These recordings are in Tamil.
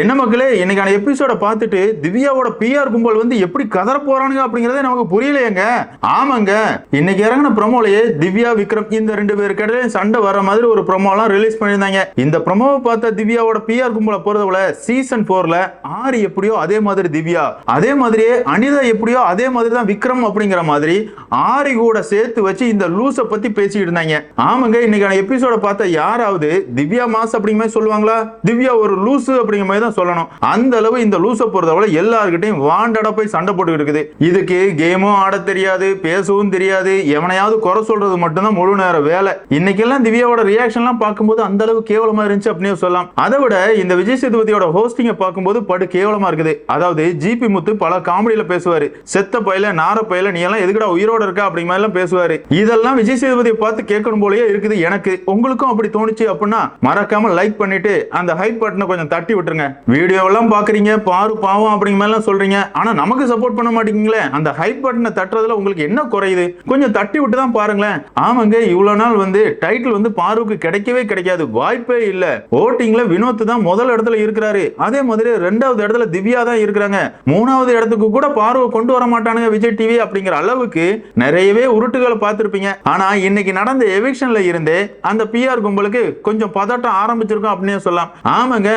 என்ன மக்களே இன்னைக்கான எபிசோட பார்த்துட்டு திவ்யாவோட பிஆர் கும்பல் வந்து எப்படி கதற போறானுங்க அப்படிங்கறதே நமக்கு புரியலையேங்க. ஆமாங்க இன்னைக்கு இறங்கின ப்ரமோலயே திவ்யா விக்ரம் இந்த ரெண்டு பேருக்கு இடையில சண்டை வர மாதிரி ஒரு ப்ரமோலாம் ரிலீஸ் பண்ணியிருந்தாங்க. இந்த ப்ரமோவை பார்த்த திவ்யாவோட பிஆர் கும்பலை பொறுத்தவரை சீசன் போர்ல ஆறு எப்படியோ அதே மாதிரி திவ்யா அதே மாதிரியே அனிதா எப்படியோ அதே மாதிரி தான் விக்ரம் அப்படிங்கிற மாதிரி ஆரி கூட சேர்த்து வச்சு இந்த லூஸை பத்தி பேசிக்கிட்டு இருந்தாங்க. ஆமாங்க இன்னைக்கான எபிசோட பார்த்த யாராவது திவ்யா மாஸ் அப்படிங்கிற மாதிரி சொல்லுவாங்களா? திவ்யா ஒரு லூசு அப்படிங்கிற மாதிரி தான் சொல்லணும். அந்த அளவு இந்த லூசை பொறுத்தவரை எல்லார்கிட்டையும் வாண்டடா போய் சண்டை போட்டு இருக்குது இதுக்கு கேமும் ஆட தெரியாது பேசவும் தெரியாது. எவனையாவது குறை சொல்றது மட்டும்தான் முழு நேர வேலை. இன்னைக்கெல்லாம் திவ்யாவோட ரியாக்ஷன்லாம் பார்க்கும்போது அந்த அளவு கேவலமா இருந்துச்சு அப்படின்னு சொல்லலாம். அதை விட இந்த விஜய் சேதுபதியோட ஹோஸ்டிங்கை பார்க்கும்போது படு கேவலமா இருக்குது. அதாவது ஜிபி முத்து பல காமெடியில பேசுவாரு. செத்த பயில நார பயில நீ எல்லாம் எதுக்குடா உயிரோட இருக்க? அப்படி மாதிரி எல்லாம் பேசுவாரு. இதெல்லாம் விஜய் சேதுபதியை பார்த்து கேட்கணும் போலயே இருக்குது எனக்கு. உங்களுக்கும் அப்படி தோணுச்சு அப்படின்னா மறக்காம லைக் பண்ணிட்டு அந்த ஹைப் பட்டனை கொஞ்சம் தட்டி விட்டுருங்க. வீடியோ எல்லாம் பாக்குறீங்க பாரு பாவம் அப்படிங்க மாதிரி சொல்கிறீங்க சொல்றீங்க. ஆனா நமக்கு சப்போர்ட் பண்ண மாட்டேங்கீங்களே அந்த ஹைப் பட்டனை தட்டுறதுல உங்களுக்கு என்ன குறையுது? கொஞ்சம் தட்டி விட்டு தான் பாருங்களேன். ஆமாங்க இவ்வளவு நாள் வந்து டைட்டில் வந்து பாருக்கு கிடைக்கவே கிடைக்காது வாய்ப்பே இல்ல. ஓட்டிங்ல வினோத் தான் முதல் இடத்துல இருக்கிறாரு. அதே மாதிரி ரெண்டாவது இடத்துல திவ்யா தான் இருக்கிறாங்க. மூணாவது இடத்துக்கு கூட பார்வை கொண்டு வர மாட்டானுங்க விஜய் டிவி அப்படிங்கிற அளவுக்கு நிறையவே உருட்டுகளை பார்த்திருப்பீங்க. ஆனா இன்னைக்கு நடந்த எவிக்ஷன்ல இருந்தே அந்த பிஆர் கும்பலுக்கு கொஞ்சம் பதட்டம் ஆரம்பிச்சிருக்கும் அப்படின்னு சொல்லலாம். ஆமாங்க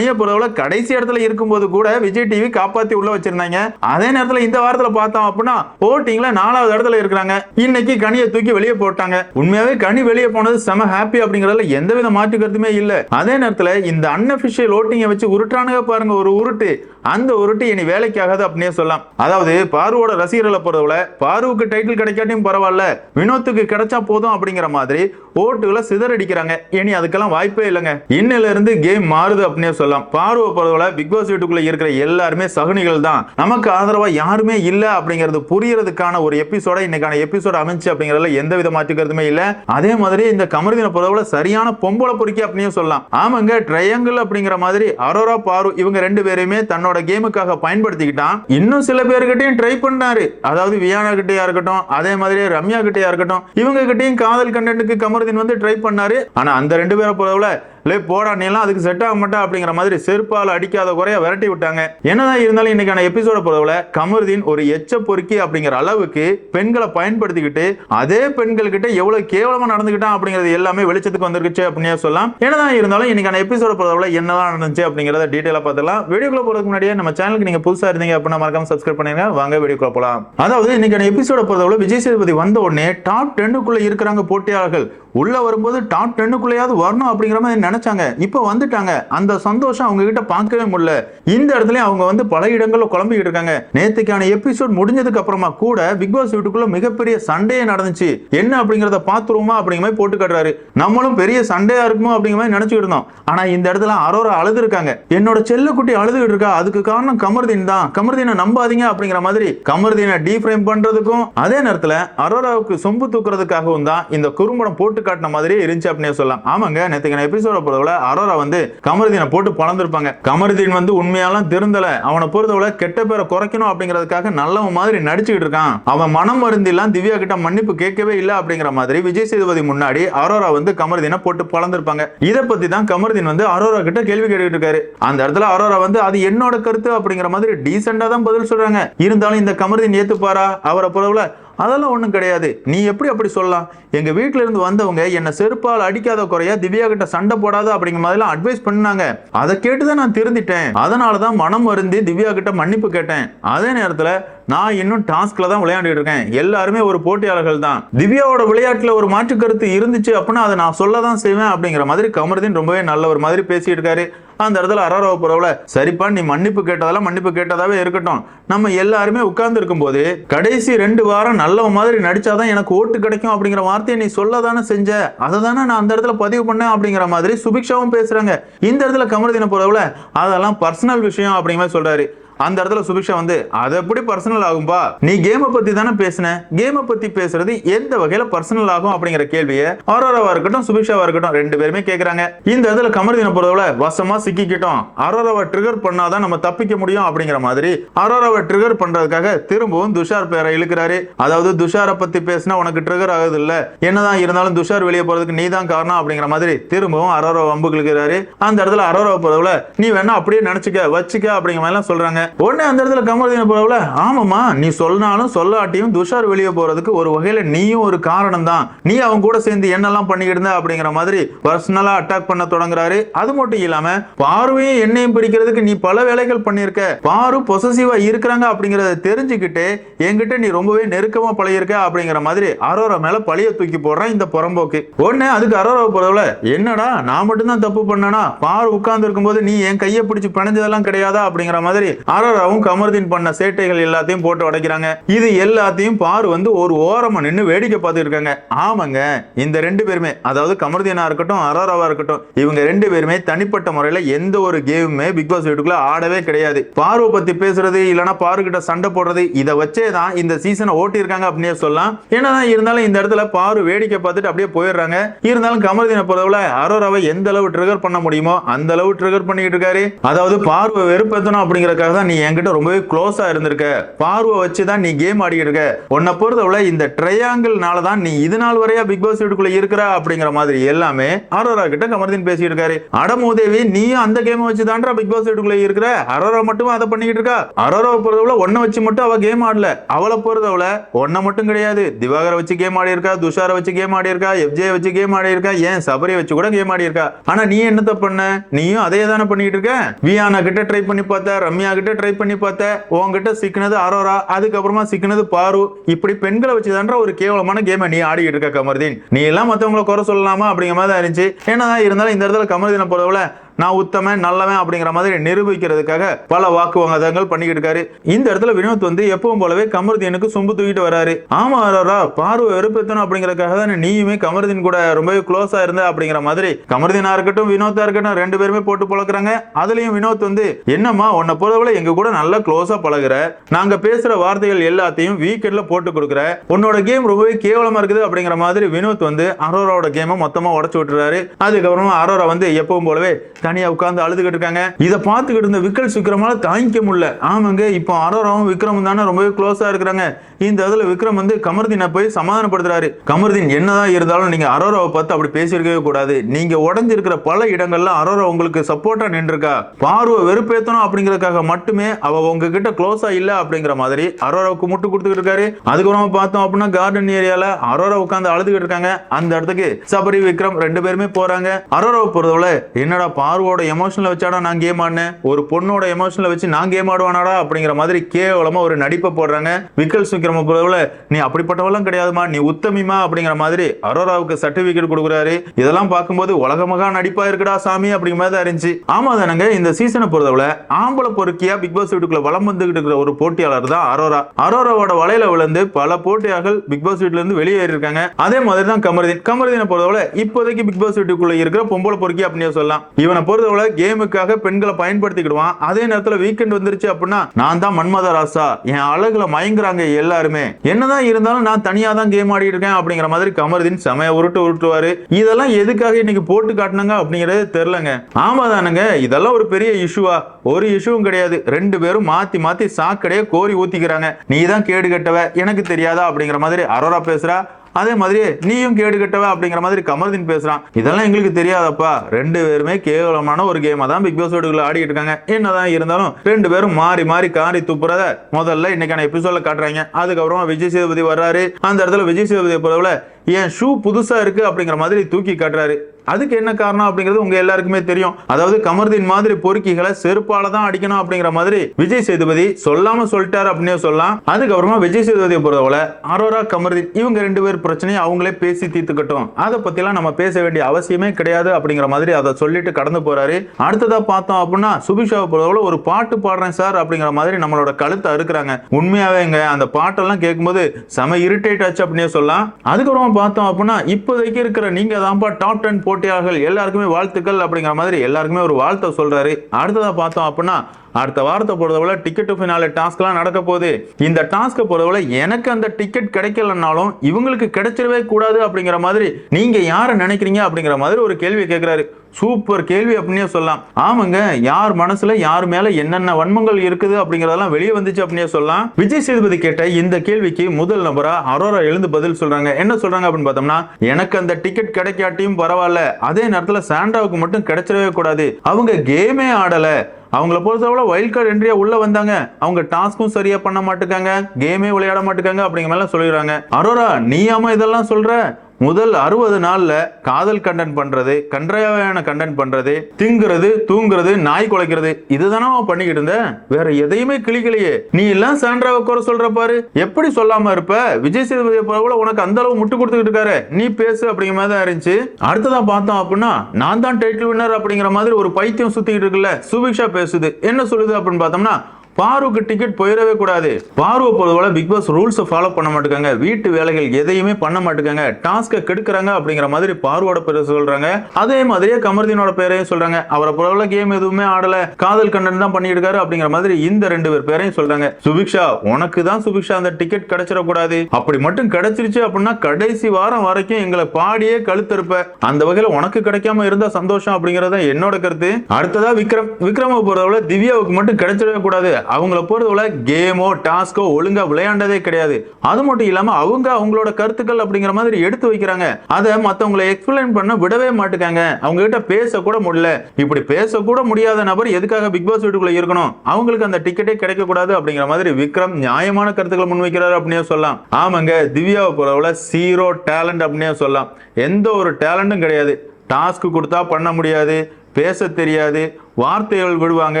அளவுல கடைசி இடத்துல இருக்கும்போது கூட விஜய் டிவி காப்பாத்தி உள்ள வச்சிருந்தாங்க. அதே நேரத்துல இந்த வாரத்துல பார்த்தோம் அப்படின்னா போட்டிங்ல நாலாவது இடத்துல இருக்கிறாங்க. இன்னைக்கு கனியை தூக்கி வெளியே போட்டாங்க. உண்மையாவே கனி வெளியே போனது செம ஹாப்பி அப்படிங்கறதுல எந்தவித மாற்று கருத்துமே இல்ல. அதே நேரத்துல இந்த அன்அபிஷியல் ஓட்டிங்கை வச்சு உருட்டானுங்க பாருங்க ஒரு உருட்டு. அந்த உருட்டு இனி வேலைக்காகாது அப்படின்னே சொல்லலாம். அதாவது பாருவோட ரசிகர்களை பொறுத்தவரை பாருவுக்கு டைட்டில் கிடைக்காட்டியும் பரவாயில்ல வினோத்துக்கு கிடைச்சா போதும் அப்படிங்கிற மாதிரி ஓட்டுகளை சிதறடிக்கிறாங்க. இனி அதுக்கெல்லாம் வாய்ப்பே இல்லைங்க. இன்னில இருந்து கேம் மாறுது அப்படின்னே சொல்லலாம். பார்வை பொறுத்தவரை பிக் பாஸ் வீட்டுக்குள்ள இருக்கிற எல்லாருமே சகுனிகள் தான். நமக்கு ஆதரவா யாருமே இல்லை அப்படிங்கிறது புரியறதுக்கான ஒரு எபிசோட இன்னைக்கான எபிசோட் அமைச்சு அப்படிங்கறதுல எந்த வித மாற்றுக்கிறதுமே இல்ல. அதே மாதிரி இந்த கமருதின பொறுத்தவரை சரியான பொம்பளை பொறுக்கி அப்படின்னு சொல்லலாம். ஆமாங்க ட்ரையாங்கிள் அப்படிங்கிற மாதிரி அரோரா பாரு இவங்க ரெண்டு பேரையுமே தன்னோட கேமுக்காக பயன்படுத்திக்கிட்டான். இன்னும் சில பேர்கிட்டையும் ட்ரை பண்ணாரு. அதாவது வியானா கிட்டயா இருக்கட்டும் அதே மாதிரி ரம்யா கிட்டேயா இருக்கட்டும் இவங்க கிட்டையும் காதல் கண்டென்ட்டுக்கு கமருதீன் வந்து ட்ரை பண்ணாரு. ஆனா அந்த ரெண்டு பேரை பொறுத்தவரை லே போடா நீ எல்லாம் அதுக்கு செட் ஆக மாட்டா அப்படிங்கிற மாதிரி செருப்பால் அடிக்காத குறைய விரட்டி விட்டாங்க. என்னதான் இருந்தாலும் இன்னைக்கான எபிசோட பொறுத்தவரை கமருதீன் ஒரு எச்ச பொறுக்கி அப்படிங்கிற அளவுக்கு பெண்களை பயன்படுத்திக்கிட்டு அதே பெண்கள் கிட்ட எவ்வளவு கேவலமா நடந்துக்கிட்டான் அப்படிங்கிறது எல்லாமே வெளிச்சத்துக்கு வந்துருச்சு அப்படின்னே சொல்லலாம். என்னதான் இருந்தாலும் இன்னைக்கான எபிசோட பொறுத்தவரை என்னதான் நடந்துச்சு அப்படிங்கறத டீட்டெயிலா பார்த்துலாம் வீடியோக்குள்ள போறதுக்கு முன்னாடியே நம்ம சேனலுக்கு நீங்க புதுசா இருந்தீங்க அப்படின்னா மறக்காம சப்ஸ்கிரைப் பண்ணிருங்க. வாங்க வீடியோக்குள்ள போலாம். அதாவது இன்னைக்கான எபிசோட பொறுத்தவரை விஜய் சேதுபதி வந்த உடனே டாப் டென்னுக்குள்ள இருக்கிறாங்க போட்டியாளர்கள். உள்ள வரும்போது டாப் டென்னுக்குள்ளேயாவது வரணும் அப்படிங்கிற மாதிரி நினைச்சாங்க. இப்போ வந்துட்டாங்க. அந்த சந்தோஷம் அவங்க கிட்ட பார்க்கவே முடியல. இந்த இடத்துல அவங்க வந்து பல இடங்கள்ல குழம்பிக்கிட்டு இருக்காங்க. நேத்துக்கான எபிசோட் முடிஞ்சதுக்கு அப்புறமா கூட பிக் பாஸ் வீட்டுக்குள்ள மிகப்பெரிய சண்டையே நடந்துச்சு. என்ன அப்படிங்கறத பாத்துருவோமா அப்படிங்கிற மாதிரி போட்டு காட்டுறாரு. நம்மளும் பெரிய சண்டையா இருக்குமோ அப்படிங்கிற மாதிரி நினைச்சுக்கிட்டு இருந்தோம். ஆனா இந்த இடத்துல அரோரா அழுது இருக்காங்க என்னோட செல்லக்குட்டி அழுதுகிட்டு இருக்கா. அதுக்கு காரணம் கமர்தீன் தான். கமர்தீனை நம்பாதீங்க அப்படிங்கிற மாதிரி கமர்தீனை டீஃப்ரேம் பண்றதுக்கும் அதே நேரத்துல அரோராவுக்கு சொம்பு தூக்குறதுக்காகவும் தான் இந்த குறும்படம் போட்டு காட்டின மாதிரி இருந்துச்சு அப்படின்னு சொல்லலாம். ஆமாங்க நேத்துக்கான எபிசோட பொறுத்தவரை அரோரா வந்து கமருதீனை போட்டு பழந்திருப்பாங்க. கமருதீன் வந்து உண்மையாலாம் திருந்தல. அவனை பொறுத்தவரை கெட்ட பேரை குறைக்கணும் அப்படிங்கிறதுக்காக நல்லவன் மாதிரி நடிச்சுக்கிட்டு இருக்கான். அவன் மனம் மருந்திலாம் திவ்யா கிட்ட மன்னிப்பு கேட்கவே இல்லை அப்படிங்கிற மாதிரி விஜய் சேதுபதி முன்னாடி அரோரா வந்து கமருதீனை போட்டு பழந்திருப்பாங்க. இதை பத்தி தான் கமருதீன் வந்து அரோரா கிட்ட கேள்வி கேட்டுக்கிட்டு இருக்காரு. அந்த இடத்துல அரோரா வந்து அது என்னோட கருத்து அப்படிங்கிற மாதிரி டீசெண்டா தான் பதில் சொல்றாங்க. இருந்தாலும் இந்த கமருதீன் ஏத்துப்பாரா? அவரை பொறுத்தவரை அதெல்லாம் ஒன்றும் கிடையாது. நீ எப்படி அப்படி சொல்லலாம்? எங்கள் வீட்டிலேருந்து இருந்து வந்தவங்க என்னை செருப்பால் அடிக்காத குறையா திவ்யா கிட்ட சண்டை போடாத அப்படிங்கிற மாதிரிலாம் அட்வைஸ் பண்ணாங்க அதை கேட்டு தான் நான் திருந்திட்டேன். அதனால தான் மனம் வருந்தி திவ்யா கிட்ட மன்னிப்பு கேட்டேன். அதே நேரத்தில் நான் இன்னும் டாஸ்க்ல தான் விளையாண்டுட்டு இருக்கேன். எல்லாருமே ஒரு போட்டியாளர்கள் தான். திவ்யாவோட விளையாட்டுல ஒரு மாற்று கருத்து இருந்துச்சு அப்படின்னா அதை நான் சொல்ல தான் செய்வேன் அப்படிங்கிற மாதிரி கமருதீன் ரொம்பவே நல்ல ஒரு மாதிரி பேசிட்டு இருக்காரு. அந்த இடத்துல அரோரவ புறவுல சரிப்பா நீ மன்னிப்பு கேட்டதெல்லாம் மன்னிப்பு கேட்டதாவே இருக்கட்டும். நம்ம எல்லாருமே உட்கார்ந்து இருக்கும்போது கடைசி ரெண்டு வாரம் நல்ல மாதிரி நடிச்சாதான் எனக்கு ஓட்டு கிடைக்கும் அப்படிங்கிற வார்த்தையை நீ சொல்ல தானே செஞ்ச? அதை தானே நான் அந்த இடத்துல பதிவு பண்ணேன் அப்படிங்கிற மாதிரி சுபிக்ஷாவும் பேசுறாங்க. இந்த இடத்துல கமருதீன புறவுல அதெல்லாம் பர்சனல் விஷயம் அப்படிங்கிற மாதிரி சொல்றாரு. அந்த இடத்துல சுபிக்ஷா வந்து அது எப்படி பர்சனல் ஆகும்பா? நீ கேமை பத்தி தானே பேசின? கேமை பத்தி பேசுறது எந்த வகையில பர்சனல் ஆகும்? அப்படிங்கிற கேள்வியை அரோராவா இருக்கட்டும் சுபிக்ஷாவா இருக்கட்டும் ரெண்டு பேருமே கேட்கறாங்க இந்த இடத்துல கமர்தீனை பொறுத்தவரை வசமா சிக்கிக்கிட்டோம். அரோராவை ட்ரிகர் பண்ணாதான் நம்ம தப்பிக்க முடியும் அப்படிங்கிற மாதிரி அரோராவை ட்ரிகர் பண்றதுக்காக திரும்பவும் துஷார் பேரை இழுக்கிறாரு. அதாவது துஷாரை பத்தி பேசினா உனக்கு ட்ரிகர் ஆகுது இல்ல. என்னதான் இருந்தாலும் துஷார் வெளியே போறதுக்கு நீ தான் காரணம் அப்படிங்கிற மாதிரி திரும்பவும் அரோரா வம்பு இழுக்கிறாரு. அந்த இடத்துல அரோரா பொறுத்தவரை நீ வேணா அப்படியே நினைச்சுக்க வச்சுக்க அப்படிங்கிற மாதிரி எல்லாம் சொல்றாங்க. உடனே அந்த இடத்துல கமர்தீன பொறுத்தவரை ஆமாமா நீ சொன்னாலும் சொல்லாட்டியும் துஷார் வெளியே போறதுக்கு ஒரு வகையில நீயும் ஒரு காரணம் தான் நீ அவங்க கூட சேர்ந்து என்னெல்லாம் பண்ணிக்கிட்டு இருந்த? அப்படிங்கிற மாதிரி பர்சனலா அட்டாக் பண்ண தொடங்குறாரு. அது மட்டும் இல்லாம பார்வையும் என்னையும் பிரிக்கிறதுக்கு நீ பல வேலைகள் பண்ணியிருக்க பாரு பொசசிவா இருக்கிறாங்க. அப்படிங்கறத தெரிஞ்சுக்கிட்டு என்கிட்ட நீ ரொம்பவே நெருக்கமா பழகிருக்க அப்படிங்கிற மாதிரி அரோரா மேல பழிய தூக்கி போடுறான் இந்த புறம்போக்கு. உடனே அதுக்கு அரோரா போறதுல என்னடா நான் மட்டும் தான் தப்பு பண்ணனா? பாரு உட்கார்ந்து இருக்கும்போது நீ என் கையை பிடிச்சி பிணைஞ்சதெல்லாம் கிடையாதா? அப்படிங்கிற மாதிரி அரராவும் கமருதீன் பண்ண சேட்டைகள் எல்லாத்தையும் போட்டு உடைக்கிறாங்க. இது எல்லாத்தையும் பாரு வந்து ஒரு ஓரமா நின்று வேடிக்கை பார்த்துட்டு இருக்காங்க. ஆமாங்க இந்த ரெண்டு பேருமே அதாவது கமருதீனா இருக்கட்டும் அரோராவா இருக்கட்டும் இவங்க ரெண்டு பேருமே தனிப்பட்ட முறையில எந்த ஒரு கேமுமே பிக் பாஸ் வீட்டுக்குள்ள ஆடவே கிடையாது. பார்வை பத்தி பேசுறது இல்லைன்னா பாரு கிட்ட சண்டை போடுறது இதை வச்சே தான் இந்த சீசனை ஓட்டியிருக்காங்க அப்படின்னே சொல்லலாம். என்னதான் இருந்தாலும் இந்த இடத்துல பாரு வேடிக்கை பார்த்துட்டு அப்படியே போயிடுறாங்க. இருந்தாலும் கமருதீனை பொறுத்தவரை அரோராவை எந்த அளவு ட்ரிகர் பண்ண முடியுமோ அந்த அளவு ட்ரிகர் பண்ணிக்கிட்டு இருக்காரு. அதாவது பார்வை வெறுப்பேத்தணும் அப்படிங்கறதுக்காக தான் நீ என்கிட்ட ரொம்பவே க்ளோஸா இருந்திருக்க. பார்வை வச்சு தான் நீ கேம் ஆடிக்கிட்டு இருக்க. உன்னை பொறுத்தவரை இந்த ட்ரையாங்கிள்னால தான் நீ இது நாள் வரையா பிக் பாஸ் வீட்டுக்குள்ள இருக்கிற அப்படிங்கிற மாதிரி எல்லாமே அரோரா கிட்ட கமர்தீன் பேசிட்டு இருக்காரு. அடமோதேவி நீயும் அந்த கேம் வச்சு தான்டா பிக் பாஸ் வீட்டுக்குள்ள இருக்கிற? அரோரா மட்டும் அதை பண்ணிக்கிட்டு இருக்கா? அரோராவை பொறுத்தவரை ஒன்ன வச்சு மட்டும் அவ கேம் ஆடல. அவளை பொறுத்தவரை ஒன்ன மட்டும் கிடையாது. திவாகரை வச்சு கேம் ஆடி இருக்கா துஷாரை வச்சு கேம் ஆடி இருக்கா எஃப்ஜே வச்சு கேம் ஆடி இருக்கா ஏன் சபரியை வச்சு கூட கேம் ஆடி இருக்கா ஆனா நீ என்னத்த பண்ண? நீயும் அதே தானே பண்ணிட்டு இருக்க? வியானா கிட்ட ட்ரை பண்ணி பார்த்த ரம்யா கிட்ட ட்ரை பண்ணி பார்த்த உன்கிட்ட சிக்கினது அரோரா அதுக்கப்புறமா சிக்கினது பாரு இப்படி பெண்களை வச்சுதான்ற ஒரு கேவலமான கேமை நீ ஆடிக்கிட்டு இருக்க கமர்தீன். நீ எல்லாம் மற்றவங்களை குறை சொல்லலாமா அப்படிங்கிற மாதிரி தான் இருந்துச்சு. என்னதான் இருந்தாலும் இந்த இடத்துல கமர்தீனை பொறுத்தவரை நான் உத்தமன் நல்லவன் அப்படிங்கிற மாதிரி நிரூபிக்கிறதுக்காக பல வாக்குவாதங்கள் பண்ணிக்கிட்டு இருக்காரு. இந்த இடத்துல வினோத் வந்து எப்பவும் போலவே கமருதீனுக்கு சொம்பு தூக்கிட்டு வராரு. ஆமா அரோரா பார்வை வெறுப்பேத்தணும் அப்படிங்கறதுக்காக தானே நீயுமே கமருதீன் கூட ரொம்பவே க்ளோஸா இருந்த அப்படிங்கிற மாதிரி கமருதீனா இருக்கட்டும் வினோத்தா இருக்கட்டும் ரெண்டு பேருமே போட்டு பழக்கிறாங்க அதுலயும் வினோத் வந்து என்னம்மா உன்னை பொறுத்தவரை எங்க கூட நல்லா க்ளோஸா பழகுற? நாங்க பேசுற வார்த்தைகள் எல்லாத்தையும் வீக்கெண்ட்ல போட்டு கொடுக்குற? உன்னோட கேம் ரொம்பவே கேவலமா இருக்குது அப்படிங்கிற மாதிரி வினோத் வந்து அரோராவோட கேமை மொத்தமா உடச்சு விட்டுறாரு. அதுக்கப்புறமா அரோரா வந்து எப்பவும் போலவே தனியா உட்காந்து அழுதுகிட்டு இருக்காங்க. இதை பார்த்துக்கிட்டு இருந்த விக்கல் விக்ரமால தாங்கிக்க முடியல. ஆமாங்க இப்போ அரோராவும் விக்ரமும் தானே ரொம்பவே க்ளோஸா இருக்கிறாங்க. இந்த இதில் விக்ரம் வந்து கமர்தீனை போய் சமாதானப்படுத்துறாரு. கமர்தீன் என்னதான் இருந்தாலும் நீங்க அரோராவை பார்த்து அப்படி பேசியிருக்கவே கூடாது. நீங்க உடஞ்சிருக்கிற பல இடங்கள்ல அரோரா உங்களுக்கு சப்போர்ட்டா நின்றுருக்கா? பார்வை வெறுப்பேத்தணும் அப்படிங்கறதுக்காக மட்டுமே அவ உங்ககிட்ட க்ளோஸா இல்ல அப்படிங்கிற மாதிரி அரோராவுக்கு முட்டு கொடுத்துக்கிட்டு இருக்காரு. அதுக்கப்புறமா பார்த்தோம் அப்படின்னா கார்டன் ஏரியால அரோரா உட்காந்து அழுதுகிட்டு இருக்காங்க. அந்த இடத்துக்கு சபரி விக்ரம் ரெண்டு பேருமே போறாங்க. அரோராவை பொறுத்தவரை என்னடா பா ஆர்வோட எமோஷனில் வச்சாடா நான் கேம் ஆடினேன். ஒரு பொண்ணோட எமோஷனில் வச்சு நான் கேம் ஆடுவானாடா அப்படிங்கிற மாதிரி கேவலமா ஒரு நடிப்பை போடுறாங்க. விக்கல் சுக்கிரம பொறுத்தவரை நீ அப்படிப்பட்டவெல்லாம் கிடையாதுமா நீ உத்தமிமா அப்படிங்கிற மாதிரி அரோராவுக்கு சர்டிபிகேட் கொடுக்குறாரு. இதெல்லாம் பார்க்கும்போது உலகமாக நடிப்பா இருக்குடா சாமி அப்படிங்கிற மாதிரி தான் இருந்துச்சு. ஆமா தானங்க இந்த சீசனை பொறுத்தவரை ஆம்பளை பொறுக்கியா பிக் பாஸ் வீட்டுக்குள்ள வளம் வந்துகிட்டு இருக்கிற ஒரு போட்டியாளர் தான் அரோரா. அரோராவோட வலையில விழுந்து பல போட்டியாளர்கள் பிக் பாஸ் வீட்டுல இருந்து வெளியேறி இருக்காங்க. அதே மாதிரி தான் கமருதீன். கமருதீனை பொறுத்தவரை இப்போதைக்கு பிக் பாஸ் வீட்டுக்குள்ள இருக்கிற பொம்பளை பொறுக்கி அப்படின்னு சொல்லலாம். இவனை பொறுத்தவரை கேமுக்காக பெண்களை பயன்படுத்திக்கிடுவான். அதே நேரத்தில் வீக்கெண்ட் வந்துருச்சு அப்படின்னா நான் தான் மன்மத ராசா. என் அழகுல மயங்குறாங்க எல்லாருமே. என்னதான் இருந்தாலும் நான் தனியாக தான் கேம் ஆடிட்டு இருக்கேன் அப்படிங்கிற மாதிரி கமருதீன் செமைய உருட்டு உருட்டுவாரு. இதெல்லாம் எதுக்காக இன்னைக்கு போட்டு காட்டினாங்க அப்படிங்கிறதே தெரிலங்க ஆமா தானுங்க இதெல்லாம் ஒரு பெரிய இஷ்யூவா. ஒரு இஷ்யூவும் கிடையாது. ரெண்டு பேரும் மாத்தி மாத்தி சாக்கடையே கோரி ஊத்திக்கிறாங்க. நீ தான் கேடு கட்டவ எனக்கு தெரியாதா அப்படிங்கிற மாதிரி அரோரா பேசுறா. அதே மாதிரி நீயும் கேடு கட்டவ அப்படிங்கிற மாதிரி கமர்தீன் பேசுறான். இதெல்லாம் எங்களுக்கு தெரியாதப்பா. ரெண்டு பேருமே கேவலமான ஒரு கேமை தான் பிக் பாஸ் வீடுகளை ஆடிட்டு இருக்காங்க. என்னதான் இருந்தாலும் ரெண்டு பேரும் மாறி மாறி காரி துப்புறத முதல்ல இன்னைக்கான எபிசோட்ல காட்டுறாங்க. அதுக்கப்புறமா விஜய் சேதுபதி வர்றாரு. அந்த இடத்துல விஜய் சேதுபதி பொறுத்தவரை என் ஷூ புதுசாக இருக்குது அப்படிங்கிற மாதிரி தூக்கி காட்டுறாரு. அதுக்கு என்ன காரணம் அப்படிங்கிறது உங்க எல்லாருக்குமே தெரியும். அதாவது கமர்தீன் மாதிரி பொறுக்கிகளை செருப்பால தான் அடிக்கணும் அப்படிங்கிற மாதிரி விஜய் சேதுபதி சொல்லாம சொல்லிட்டாரு அப்படின்னு சொல்லலாம். அதுக்கப்புறமா விஜய் சேதுபதியை பொறுத்தவரை அரோரா கமர்தீன் இவங்க ரெண்டு பேர் பிரச்சனையை அவங்களே பேசி தீர்த்துக்கட்டும். அதை பத்திலாம் நம்ம பேச வேண்டிய அவசியமே கிடையாது அப்படிங்கிற மாதிரி அதை சொல்லிட்டு கடந்து போறாரு. அடுத்ததா பார்த்தோம் அப்படின்னா சுபிஷாவை பொறுத்தவரை ஒரு பாட்டு பாடுறேன் சார் அப்படிங்கிற மாதிரி நம்மளோட கழுத்தை அறுக்கிறாங்க. உண்மையாவே எங்க அந்த பாட்டெல்லாம் கேட்கும்போது செம இரிட்டேட் ஆச்சு அப்படின்னு சொல்லலாம். அதுக்கப்புறம் பார்த்தோம் அப்படின்னா இப்போதைக்கு இருக்கிற நீங்க தான்ப்பா டாப் டென் போட்டியாளர்கள் எல்லாருக்குமே வாழ்த்துக்கள் அப்படிங்கிற மாதிரி எல்லாருக்குமே ஒரு வாழ்த்தை சொல்றாரு. அடுத்ததாக பார்த்தோம் அப்படின்னா அடுத்த வாரத்தை பொறுத்தவரை டிக்கெட் டு ஃபினாலே டாஸ்க்லாம் நடக்க போகுது. இந்த டாஸ்க்கை பொறுத்தவரை எனக்கு அந்த டிக்கெட் கிடைக்கலனாலும் இவங்களுக்கு கிடைச்சிடவே கூடாது அப்படிங்கிற மாதிரி நீங்க யாரை நினைக்கிறீங்க அப்படிங்கிற மாதிரி ஒரு கேள்வி கேட்கிறாரு. சூப்பர் கேள்வி அப்படின்னே சொல்லலாம். ஆமாங்க யார் மனசுல யார் மேல என்னென்ன வன்மங்கள் இருக்குது அப்படிங்கறதெல்லாம் வெளியே வந்துச்சு அப்படின்னே சொல்லலாம். விஜய் சேதுபதி கேட்ட இந்த கேள்விக்கு முதல் நபரா அரோரா எழுந்து பதில் சொல்றாங்க. என்ன சொல்றாங்க அப்படின்னு பார்த்தோம்னா எனக்கு அந்த டிக்கெட் கிடைக்காட்டியும் பரவாயில்ல. அதே நேரத்துல சாண்ட்ராவுக்கு மட்டும் கிடைச்சிடவே கூடாது. அவங்க கேமே ஆடல. அவங்கள பொறுத்தவரை வைல்ட் கார்டு என்ட்ரியா உள்ள வந்தாங்க. அவங்க டாஸ்க்கும் சரியா பண்ண மாட்டுக்காங்க கேமே விளையாட மாட்டேங்காங்க அப்படிங்கிற மாதிரி சொல்லிடுறாங்க. அரோரா நீயாம இதெல்லாம் சொல்ற? முதல் அறுபது நாளில் காதல் கண்டென்ட் பண்ணுறது கன்றையான கண்டென்ட் பண்ணுறது திங்குறது தூங்குறது நாய் குலைக்கிறது இதுதானே அவன் பண்ணிக்கிட்டு இருந்த? வேற எதையுமே கிளிக்கலையே நீ எல்லாம் சாண்ட்ராவை குறை சொல்ற பாரு. எப்படி சொல்லாம இருப்ப? விஜய் சேதுபதி போல உனக்கு அந்த அளவு முட்டு கொடுத்துக்கிட்டு இருக்காரு. நீ பேசு அப்படிங்கிற மாதிரி தான் இருந்துச்சு. அடுத்ததா பார்த்தோம் அப்படின்னா நான் தான் டைட்டில் வின்னர் அப்படிங்கிற மாதிரி ஒரு பைத்தியம் சுத்திக்கிட்டு இருக்குல்ல. சுபிக்ஷா பேசுது. என்ன சொல்லுது அப்படின்னு பார்த்தோம்னா பாருக்கு டிக்கெட் போயிடவே கூடாது. பார்வை பொறுத்தவரை பிக் பாஸ் ரூல்ஸை ஃபாலோ பண்ண மாட்டேங்க வீட்டு வேலைகள் எதையுமே பண்ண மாட்டேங்காங்க டாஸ்க்கை கெடுக்கிறாங்க அப்படிங்கிற மாதிரி பார்வோட பேரை சொல்றாங்க. அதே மாதிரியே கமர்தீனோட பேரையும் சொல்றாங்க. அவரை பொறுத்தவரை கேம் எதுவுமே ஆடல. காதல் கண்டன் தான் பண்ணிட்டு இருக்காரு அப்படிங்கிற மாதிரி இந்த ரெண்டு பேர் பேரையும் சொல்றாங்க. சுபிக்ஷா உனக்கு தான் சுபிக்ஷா அந்த டிக்கெட் கிடைச்சிடக்கூடாது. அப்படி மட்டும் கிடைச்சிருச்சு அப்படின்னா கடைசி வாரம் வரைக்கும் எங்களை பாடியே கழுத்திருப்ப அந்த வகையில உனக்கு கிடைக்காம இருந்தா சந்தோஷம் அப்படிங்கறத என்னோட கருத்து. அடுத்ததா விக்ரம். விக்ரம பொறுத்தவரை திவ்யாவுக்கு மட்டும் கிடைச்சிடவே கூடாது. அவங்கள பொறுத்தவரை கேமோ டாஸ்கோ ஒழுங்கா விளையாண்டதே கிடையாது. அது மட்டும் இல்லாம அவங்க அவங்களோட கருத்துக்கள் அப்படிங்கிற மாதிரி எடுத்து வைக்கிறாங்க. அதை மத்தவங்களை எக்ஸ்பிளைன் பண்ண விடவே மாட்டுக்காங்க. அவங்க கிட்ட பேச கூட முடியல. இப்படி பேச கூட முடியாத நபர் எதுக்காக பிக் பாஸ் வீட்டுக்குள்ள இருக்கணும்? அவங்களுக்கு அந்த டிக்கெட்டே கிடைக்க கூடாது அப்படிங்கிற மாதிரி விக்ரம் நியாயமான கருத்துக்களை முன்வைக்கிறாரு அப்படின்னே சொல்லலாம். ஆமாங்க திவ்யாவை பொறுத்தவரை சீரோ டேலண்ட் அப்படின்னே சொல்லலாம். எந்த ஒரு டேலண்ட்டும் கிடையாது. டாஸ்க் கொடுத்தா பண்ண முடியாது. பேச தெரியாது வார்த்தைகள் விடுவாங்க.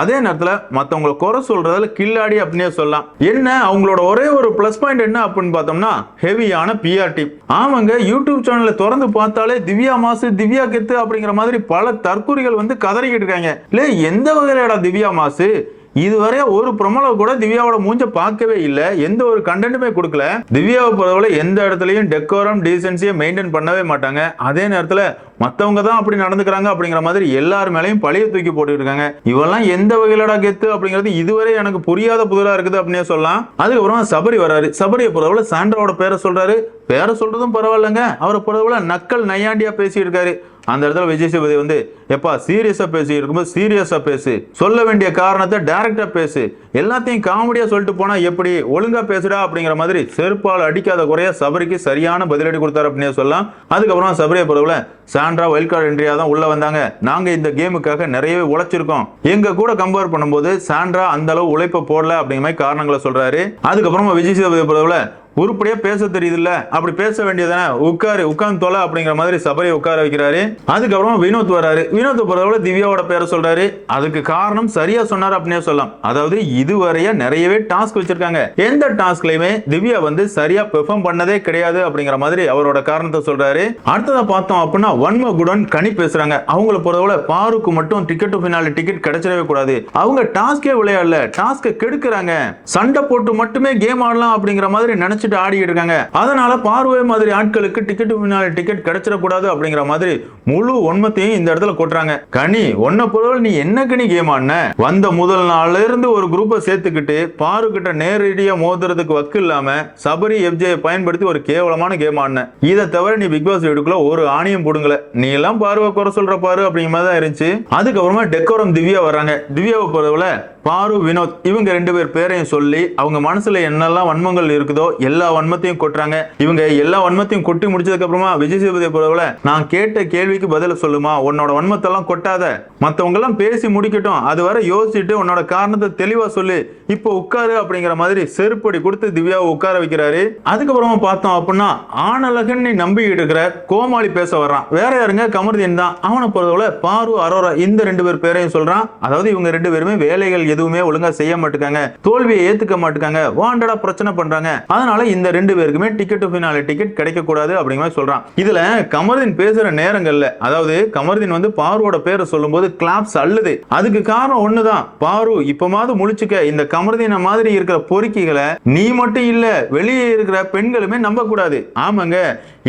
அதே நேரத்தில் மற்றவங்களை குறை சொல்றதுல கில்லாடி அப்படின்னே சொல்லலாம். என்ன அவங்களோட ஒரே ஒரு ப்ளஸ் பாயிண்ட் என்ன அப்படின்னு பார்த்தோம்னா ஹெவியான பிஆர்டி ஆமாங்க யூடியூப் சேனலை திறந்து பார்த்தாலே திவ்யா மாசு திவ்யா கெத்து அப்படிங்கிற மாதிரி பல தற்கூறிகள் வந்து கதறிக்கிட்டு இருக்காங்க. இல்லை எந்த வகையிலடா திவ்யா மாசு? இதுவரை ஒரு ப்ரொமோல கூட திவ்யாவோட மூஞ்ச பார்க்கவே இல்லை. எந்த ஒரு கண்டென்ட்டுமே கொடுக்கல. திவ்யாவை பொறுத்தவரை எந்த இடத்துலையும் டெக்கோரம் டீசென்சியை மெயின்டைன் பண்ணவே மாட்டாங்க. அதே நேரத்தில் மற்றவங்க தான் அப்படி நடந்துக்கிறாங்க அப்படிங்கிற மாதிரி எல்லார் மேலேயும் பழைய தூக்கி போட்டுருக்காங்க இருக்காங்க இவெல்லாம் எந்த வகையிலடா கெத்து அப்படிங்கிறது இதுவரை எனக்கு புரியாத புதிராக இருக்குது அப்படின்னே சொல்லலாம். அதுக்கப்புறம் சபரி வராரு. சபரியை பொறுத்தவரை சாண்ட்ராவோட பேரை சொல்றாரு. பேரை சொல்றதும் பரவாயில்லைங்க. அவரை பொறுத்தவரை நக்கல் நையாண்டியா பேசியிருக்காரு. அந்த இடத்துல விஜய் சேதுபதி வந்து எப்பா சீரியஸாக பேசி இருக்கும்போது சீரியஸாக பேசு. சொல்ல வேண்டிய காரணத்தை டேரெக்டாக பேசு. எல்லாத்தையும் காமெடியாக சொல்லிட்டு போனால் எப்படி? ஒழுங்காக பேசுடா அப்படிங்கிற மாதிரி செருப்பால் அடிக்காத குறைய சபரிக்கு சரியான பதிலடி கொடுத்தாரு அப்படின்னு சொல்லலாம். அதுக்கப்புறம் சபரியை பொறுத்தவரை சாண்ட்ரா வைல்ட் கார்டு என்ட்ரியாக தான் உள்ளே வந்தாங்க. நாங்கள் இந்த கேமுக்காக நிறையவே உழைச்சிருக்கோம். எங்கள் கூட கம்பேர் பண்ணும்போது சாண்ட்ரா அந்த அளவு உழைப்பை போடல அப்படிங்கிற மாதிரி காரணங்களை சொல்கிறாரு அதுக்கப்புறமா விஜய் சேதுபதி பொறுத்தவரை உருப்படியா பேச தெரியுதுல்ல? அப்படி பேச வேண்டியதானே உட்காரு உட்கார்ந்து தொலை அப்படிங்கிற மாதிரி சபரியை உட்கார வைக்கிறாரு. அதுக்கப்புறமா வினோத் வராரு வினோத் பொறுத்தவரை திவ்யாவோட பேரை சொல்றாரு. அதுக்கு காரணம் சரியா சொன்னார் அப்படின்னே சொல்லலாம். அதாவது இதுவரைய நிறையவே டாஸ்க் வச்சிருக்காங்க. எந்த டாஸ்க்லயுமே திவ்யா வந்து சரியா பெர்ஃபார்ம் பண்ணதே கிடையாது அப்படிங்கிற மாதிரி அவரோட காரணத்தை சொல்றாரு. அடுத்ததை பார்த்தோம் அப்படின்னா வன்மகுடன் கனி பேசுறாங்க. அவங்கள போறதோட பாருக்கு மட்டும் டிக்கெட் பின்னால டிக்கெட் கிடைச்சிடவே கூடாது. அவங்க டாஸ்கே விளையாடல. டாஸ்க்கை கெடுக்கிறாங்க. சண்டை போட்டு மட்டுமே கேம் ஆடலாம் அப்படிங்கிற மாதிரி நினைச்சிட்டு ஆடிக்கிட்டு இருக்காங்க அதனால பார்வை மாதிரி ஆட்களுக்கு டிக்கெட் முன்னாடி டிக்கெட் கிடைச்சிடக்கூடாது அப்படிங்கிற மாதிரி முழு உண்மத்தையும் இந்த இடத்துல கொட்டுறாங்க. கனி ஒன்ன பொருள் நீ என்ன கனி கேம் ஆடின? வந்த முதல் நாள்ல இருந்து ஒரு குரூப்பை சேர்த்துக்கிட்டு பாரு கிட்ட நேரடியா மோதுறதுக்கு வக்கு இல்லாம சபரி எஃப்ஜே பயன்படுத்தி ஒரு கேவலமான கேம் ஆடின. இதை தவிர நீ பிக் பாஸ் வீட்டுக்குள்ள ஒரு ஆணியம் போடுங்கள நீ எல்லாம் பார்வை குறை சொல்ற பாரு அப்படிங்கிற மாதிரி தான் இருந்துச்சு. அதுக்கப்புறமா டெக்கோரம் திவ்யா வர்றாங்க. திவ்யாவை பொறுத்தவரை பாரு வினோத் இவங்க ரெண்டு பேர் பேரையும் சொல்லி அவங்க மனசுல என்னெல்லாம் வன்மங்கள் இருக்குதோ எல்லா வன்மத்தையும் கொட்டுறாங்க. இவங்க எல்லா வன்மத்தையும் கொட்டி முடிச்சதுக்கு அப்புறமா விஜய் சேதுபதி போல நான் கேட்ட கேள்விக்கு பதில சொல்லுமா? உன்னோட வன்மத்தெல்லாம் கொட்டாத. மத்தவங்க எல்லாம் பேசி முடிக்கட்டும். அது வரை யோசிச்சுட்டு உன்னோட காரணத்தை தெளிவா சொல்லு. இப்போ உட்காரு அப்படிங்கிற மாதிரி செருப்படி கொடுத்து திவ்யாவை உட்கார வைக்கிறாரு. அதுக்கப்புறமா பார்த்தோம் அப்படின்னா ஆனழகன் நீ நம்பிக்கிட்டு இருக்கிற கோமாளி பேச வர்றான். வேற யாருங்க? கமர்தீன் தான். அவனை பொறுத்தவரை பாரு அரோரா இந்த ரெண்டு பேர் பேரையும் சொல்றான். அதாவது இவங்க ரெண்டு பேருமே வேலைகள் எதுவுமே ஒழுங்கா செய்ய மாட்டுக்காங்க தோல்வியை ஏத்துக்க மாட்டுக்காங்க வாண்டடா பிரச்சனை பண்றாங்க. அதனால இந்த ரெண்டு பேருக்குமே டிக்கெட் ஃபினாலே டிக்கெட் கிடைக்க கூடாது அப்படிங்கிற மாதிரி சொல்றான். இதுல கமர்தீன் பேசுற நேரங்கள்ல அதாவது கமர்தீன் வந்து பாருவோட பேரை சொல்லும்போது கிளாப்ஸ் அள்ளுது. அதுக்கு காரணம் ஒண்ணுதான். பாரு இப்பமாவது முழிச்சுக்க இந்த கமர்தீன மாதிரி இருக்கிற பொறுக்கிகளை நீ மட்டும் இல்ல வெளியே இருக்கிற பெண்களுமே நம்ப கூடாது ஆமாங்க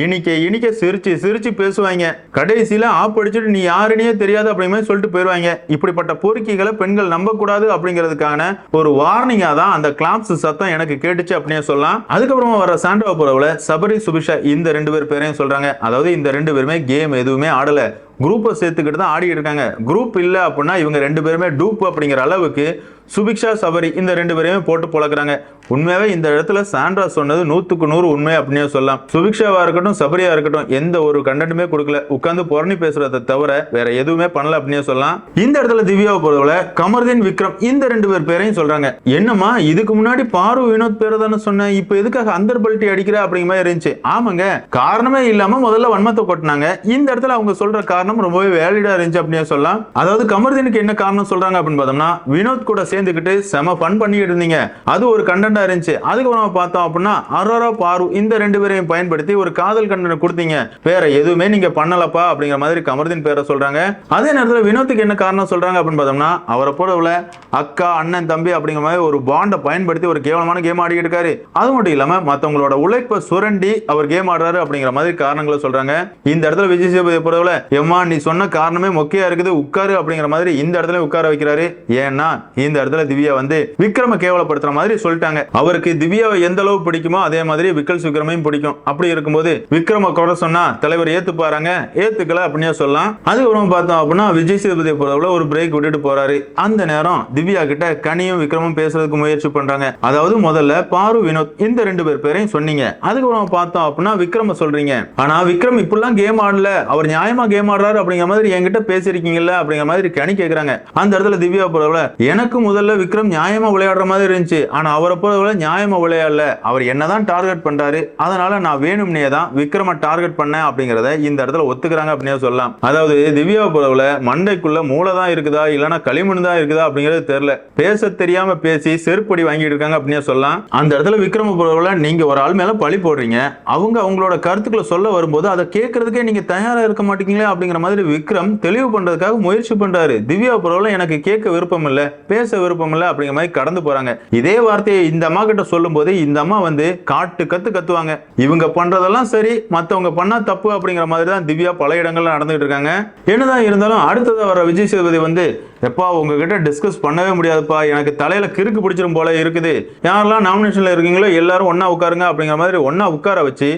இனிக்க இனிக்க சிரிச்சு சிரிச்சு பேசுவாங்க. கடைசியில ஆப்படிச்சுட்டு நீ யாருன்னே தெரியாது அப்படிங்கிற மாதிரி சொல்லிட்டு போயிருவாங்க. இப்படிப்பட்ட பொறுக்கிகளை பெண்கள் நம்ப கூடாது அப்படிங்கிறதுக்கான ஒரு வார்னிங்கா தான் அந்த கிளாப்ஸ் சத்தம் எனக்கு கேட்டுச்சு அப்படின்னு சொல்லலாம். அதுக்கப்புறமா வர சாண்டோ போறவுல சபரி சுபிஷா இந்த ரெண்டு பேர் பேரையும் சொல்றாங்க. அதாவது இந்த ரெண்டு பேருமே கேம் எதுவுமே ஆடல. குரூப்பை சேர்த்துக்கிட்டு தான் ஆடிட்டு இருக்காங்க. குரூப் இல்லை அப்படின்னா இவங்க ரெண்டு பேருமே டூப் அப்படிங்கிற அளவுக்கு சுபிக்ஷா சபரி இந்த ரெண்டு பேரையுமே போட்டு பழக்கிறாங்க. உண்மையாவே இந்த இடத்துல சாண்ட்ரா சொன்னது நூத்துக்கு நூறு உண்மை அப்படின்னே சொல்லலாம். சுபிக்ஷாவா இருக்கட்டும் சபரியா இருக்கட்டும் எந்த ஒரு கண்டென்ட்டுமே கொடுக்கல. உட்காந்து புரணி பேசுறதை தவிர வேற எதுவுமே பண்ணல அப்படின்னே சொல்லலாம். இந்த இடத்துல திவ்யாவை பொறுத்தவரை கமர்தீன் விக்ரம் இந்த ரெண்டு பேர் பேரையும் சொல்றாங்க. என்னம்மா இதுக்கு முன்னாடி பாரு வினோத் பேரை தானே சொன்னேன் இப்போ எதுக்காக அந்தர் பல்ட்டி அடிக்கிற அப்படிங்கிற மாதிரி இருந்துச்சு. ஆமாங்க காரணமே இல்லாம முதல்ல வன்மத்தை கொட்டினாங்க. இந்த இடத்துல அவங்க சொல்ற காரணம் ரொம்பவே வேலிடா இருந்துச்சு அப்படின்னே சொல்லலாம். அதாவது கமர்தீனுக்கு என்ன காரணம் சொல்றாங்க அப்படின்னு பார்த்தோம்னா வினோத் கூட சேர்ந்துக்கிட்டு செம ஃபன் பண்ணிட்டு இருந்தீங்க அது ஒரு கண்டென்ட்டா இருந்துச்சு. அதுக்கப்புறம் பார்த்தோம் அப்படின்னா அரோரா பாரு இந்த ரெண்டு பேரையும் பயன்படுத்தி ஒரு காதல் கண்டென்ட் கொடுத்தீங்க. வேற எதுவுமே நீங்க பண்ணலப்பா அப்படிங்கிற மாதிரி கமர்தீன் பேரை சொல்றாங்க. அதே நேரத்தில் வினோத்துக்கு என்ன காரணம் சொல்றாங்க அப்படின்னு பார்த்தோம்னா அவரை போல அக்கா அண்ணன் தம்பி அப்படிங்கிற மாதிரி ஒரு பாண்டை பயன்படுத்தி ஒரு கேவலமான கேம் ஆடிக்கிட்டு இருக்காரு. அது மட்டும் இல்லாம மத்தவங்களோட உழைப்பை சுரண்டி அவர் கேம் ஆடுறாரு அப்படிங்கிற மாதிரி காரணங்களை சொல்றாங்க. இந்த இடத்துல விஜய் சேபதி பொறுத்தவரை எம்மா நீ சொன்ன காரணமே மொக்கையா இருக்குது உட்காரு அப்படிங்கிற மாதிரி இந்த இடத்துல உட்கார வைக்கிறாரு. ஏன்னா இந்த இடத்துல திவ்யா வந்து விக்ரம கேவலப்படுத்துற மாதிரி சொல்லிட்டாங்க. அவருக்கு திவ்யாவை எந்த அளவு பிடிக்குமோ அதே மாதிரி விக்கல் விக்ரமையும் பிடிக்கும். அப்படி இருக்கும்போது விக்ரம குறை சொன்னா தலைவர் ஏத்துப்பாராங்க? ஏத்துக்கல அப்படின்னு சொல்லலாம். அதுக்கப்புறம் பார்த்தோம் அப்படின்னா விஜய் சேதுபதி பொறுத்தவரை ஒரு பிரேக் விட்டுட்டு போறாரு. அந்த நேரம் திவ்யா கிட்ட கனியும் விக்ரமும் பேசுறதுக்கு முயற்சி பண்றாங்க. அதாவது முதல்ல பாரு வினோத் இந்த ரெண்டு பேர் பேரையும் சொன்னீங்க. அதுக்கப்புறம் பார்த்தோம் அப்படின்னா விக்ரம சொல்றீங்க. ஆனா விக்ரம் இப்படிலாம் கேம் ஆடல. அவர் நியாயமா கேம் ஆடுறாரு அப்படிங்கிற மாதிரி என்கிட்ட பேசிருக்கீங்கல்ல அப்படிங்கிற மாதிரி கனி கேக்குறாங்க. அந்த இடத்துல திவ்யா பொறுத்தவரை எனக்கு முதல்ல விக்ரம் நியாயமா விளையாடுற மாதிரி இருந்துச்சு. ஆனால் அவரை போல நியாயமா விளையாடல. அவர் என்னதான் டார்கெட் பண்றாரு அதனால நான் வேணும்னே தான் விக்ரம டார்கெட் பண்ணேன் அப்படிங்கிறத இந்த இடத்துல ஒத்துக்கிறாங்க அப்படின்னே சொல்லலாம். அதாவது திவ்யாவை போலவில் மண்டைக்குள்ள மூளை தான் இருக்குதா இல்லைன்னா களிமண் தான் இருக்குதா அப்படிங்கிறது தெரியல. பேச தெரியாம பேசி செருப்படி வாங்கிட்டு இருக்காங்க அப்படின்னே சொல்லலாம். அந்த இடத்துல விக்ரம போலவில் நீங்க ஒரு ஆள் மேலே பழி போடுறீங்க. அவங்க அவங்களோட கருத்துக்களை சொல்ல வரும்போது அதை கேட்கறதுக்கே நீங்க தயாராக இருக்க மாட்டீங்களே அப்படிங்கிற மாதிரி விக்ரம் தெளிவு பண்ணுறதுக்காக முயற்சி பண்ணுறாரு திவ்யா போலவில் எனக்கு கேட்க விருப்பம் இல்லை பேச விருப்பம் இல்லை அப்படிங்கிற மாதிரி கடந்து போறாங்க. இதே வார்த்தையை இந்த அம்மா கிட்ட சொல்லும் போது இந்த அம்மா வந்து காட்டு கத்து கத்துவாங்க. இவங்க பண்றதெல்லாம் சரி மத்தவங்க பண்ணா தப்பு அப்படிங்கிற மாதிரி தான் திவ்யா பல இடங்கள்ல நடந்துகிட்டு இருக்காங்க. என்னதான் இருந்தாலும் அடுத்ததாக வர விஜய் சேதுபதி வந்து எப்பா உங்ககிட்ட டிஸ்கஸ் பண்ணவே முடியாதுப்பா எனக்கு தலையில கிறுக்கு பிடிச்சிரும் போல இருக்குது. யாரெல்லாம் நாமினேஷன்ல இருக்கீங்களோ எல்லாரும் ஒன்னா உட்காருங்க அப்படிங்கிற மாதிரி ஒன்னா உட்கார வச்சு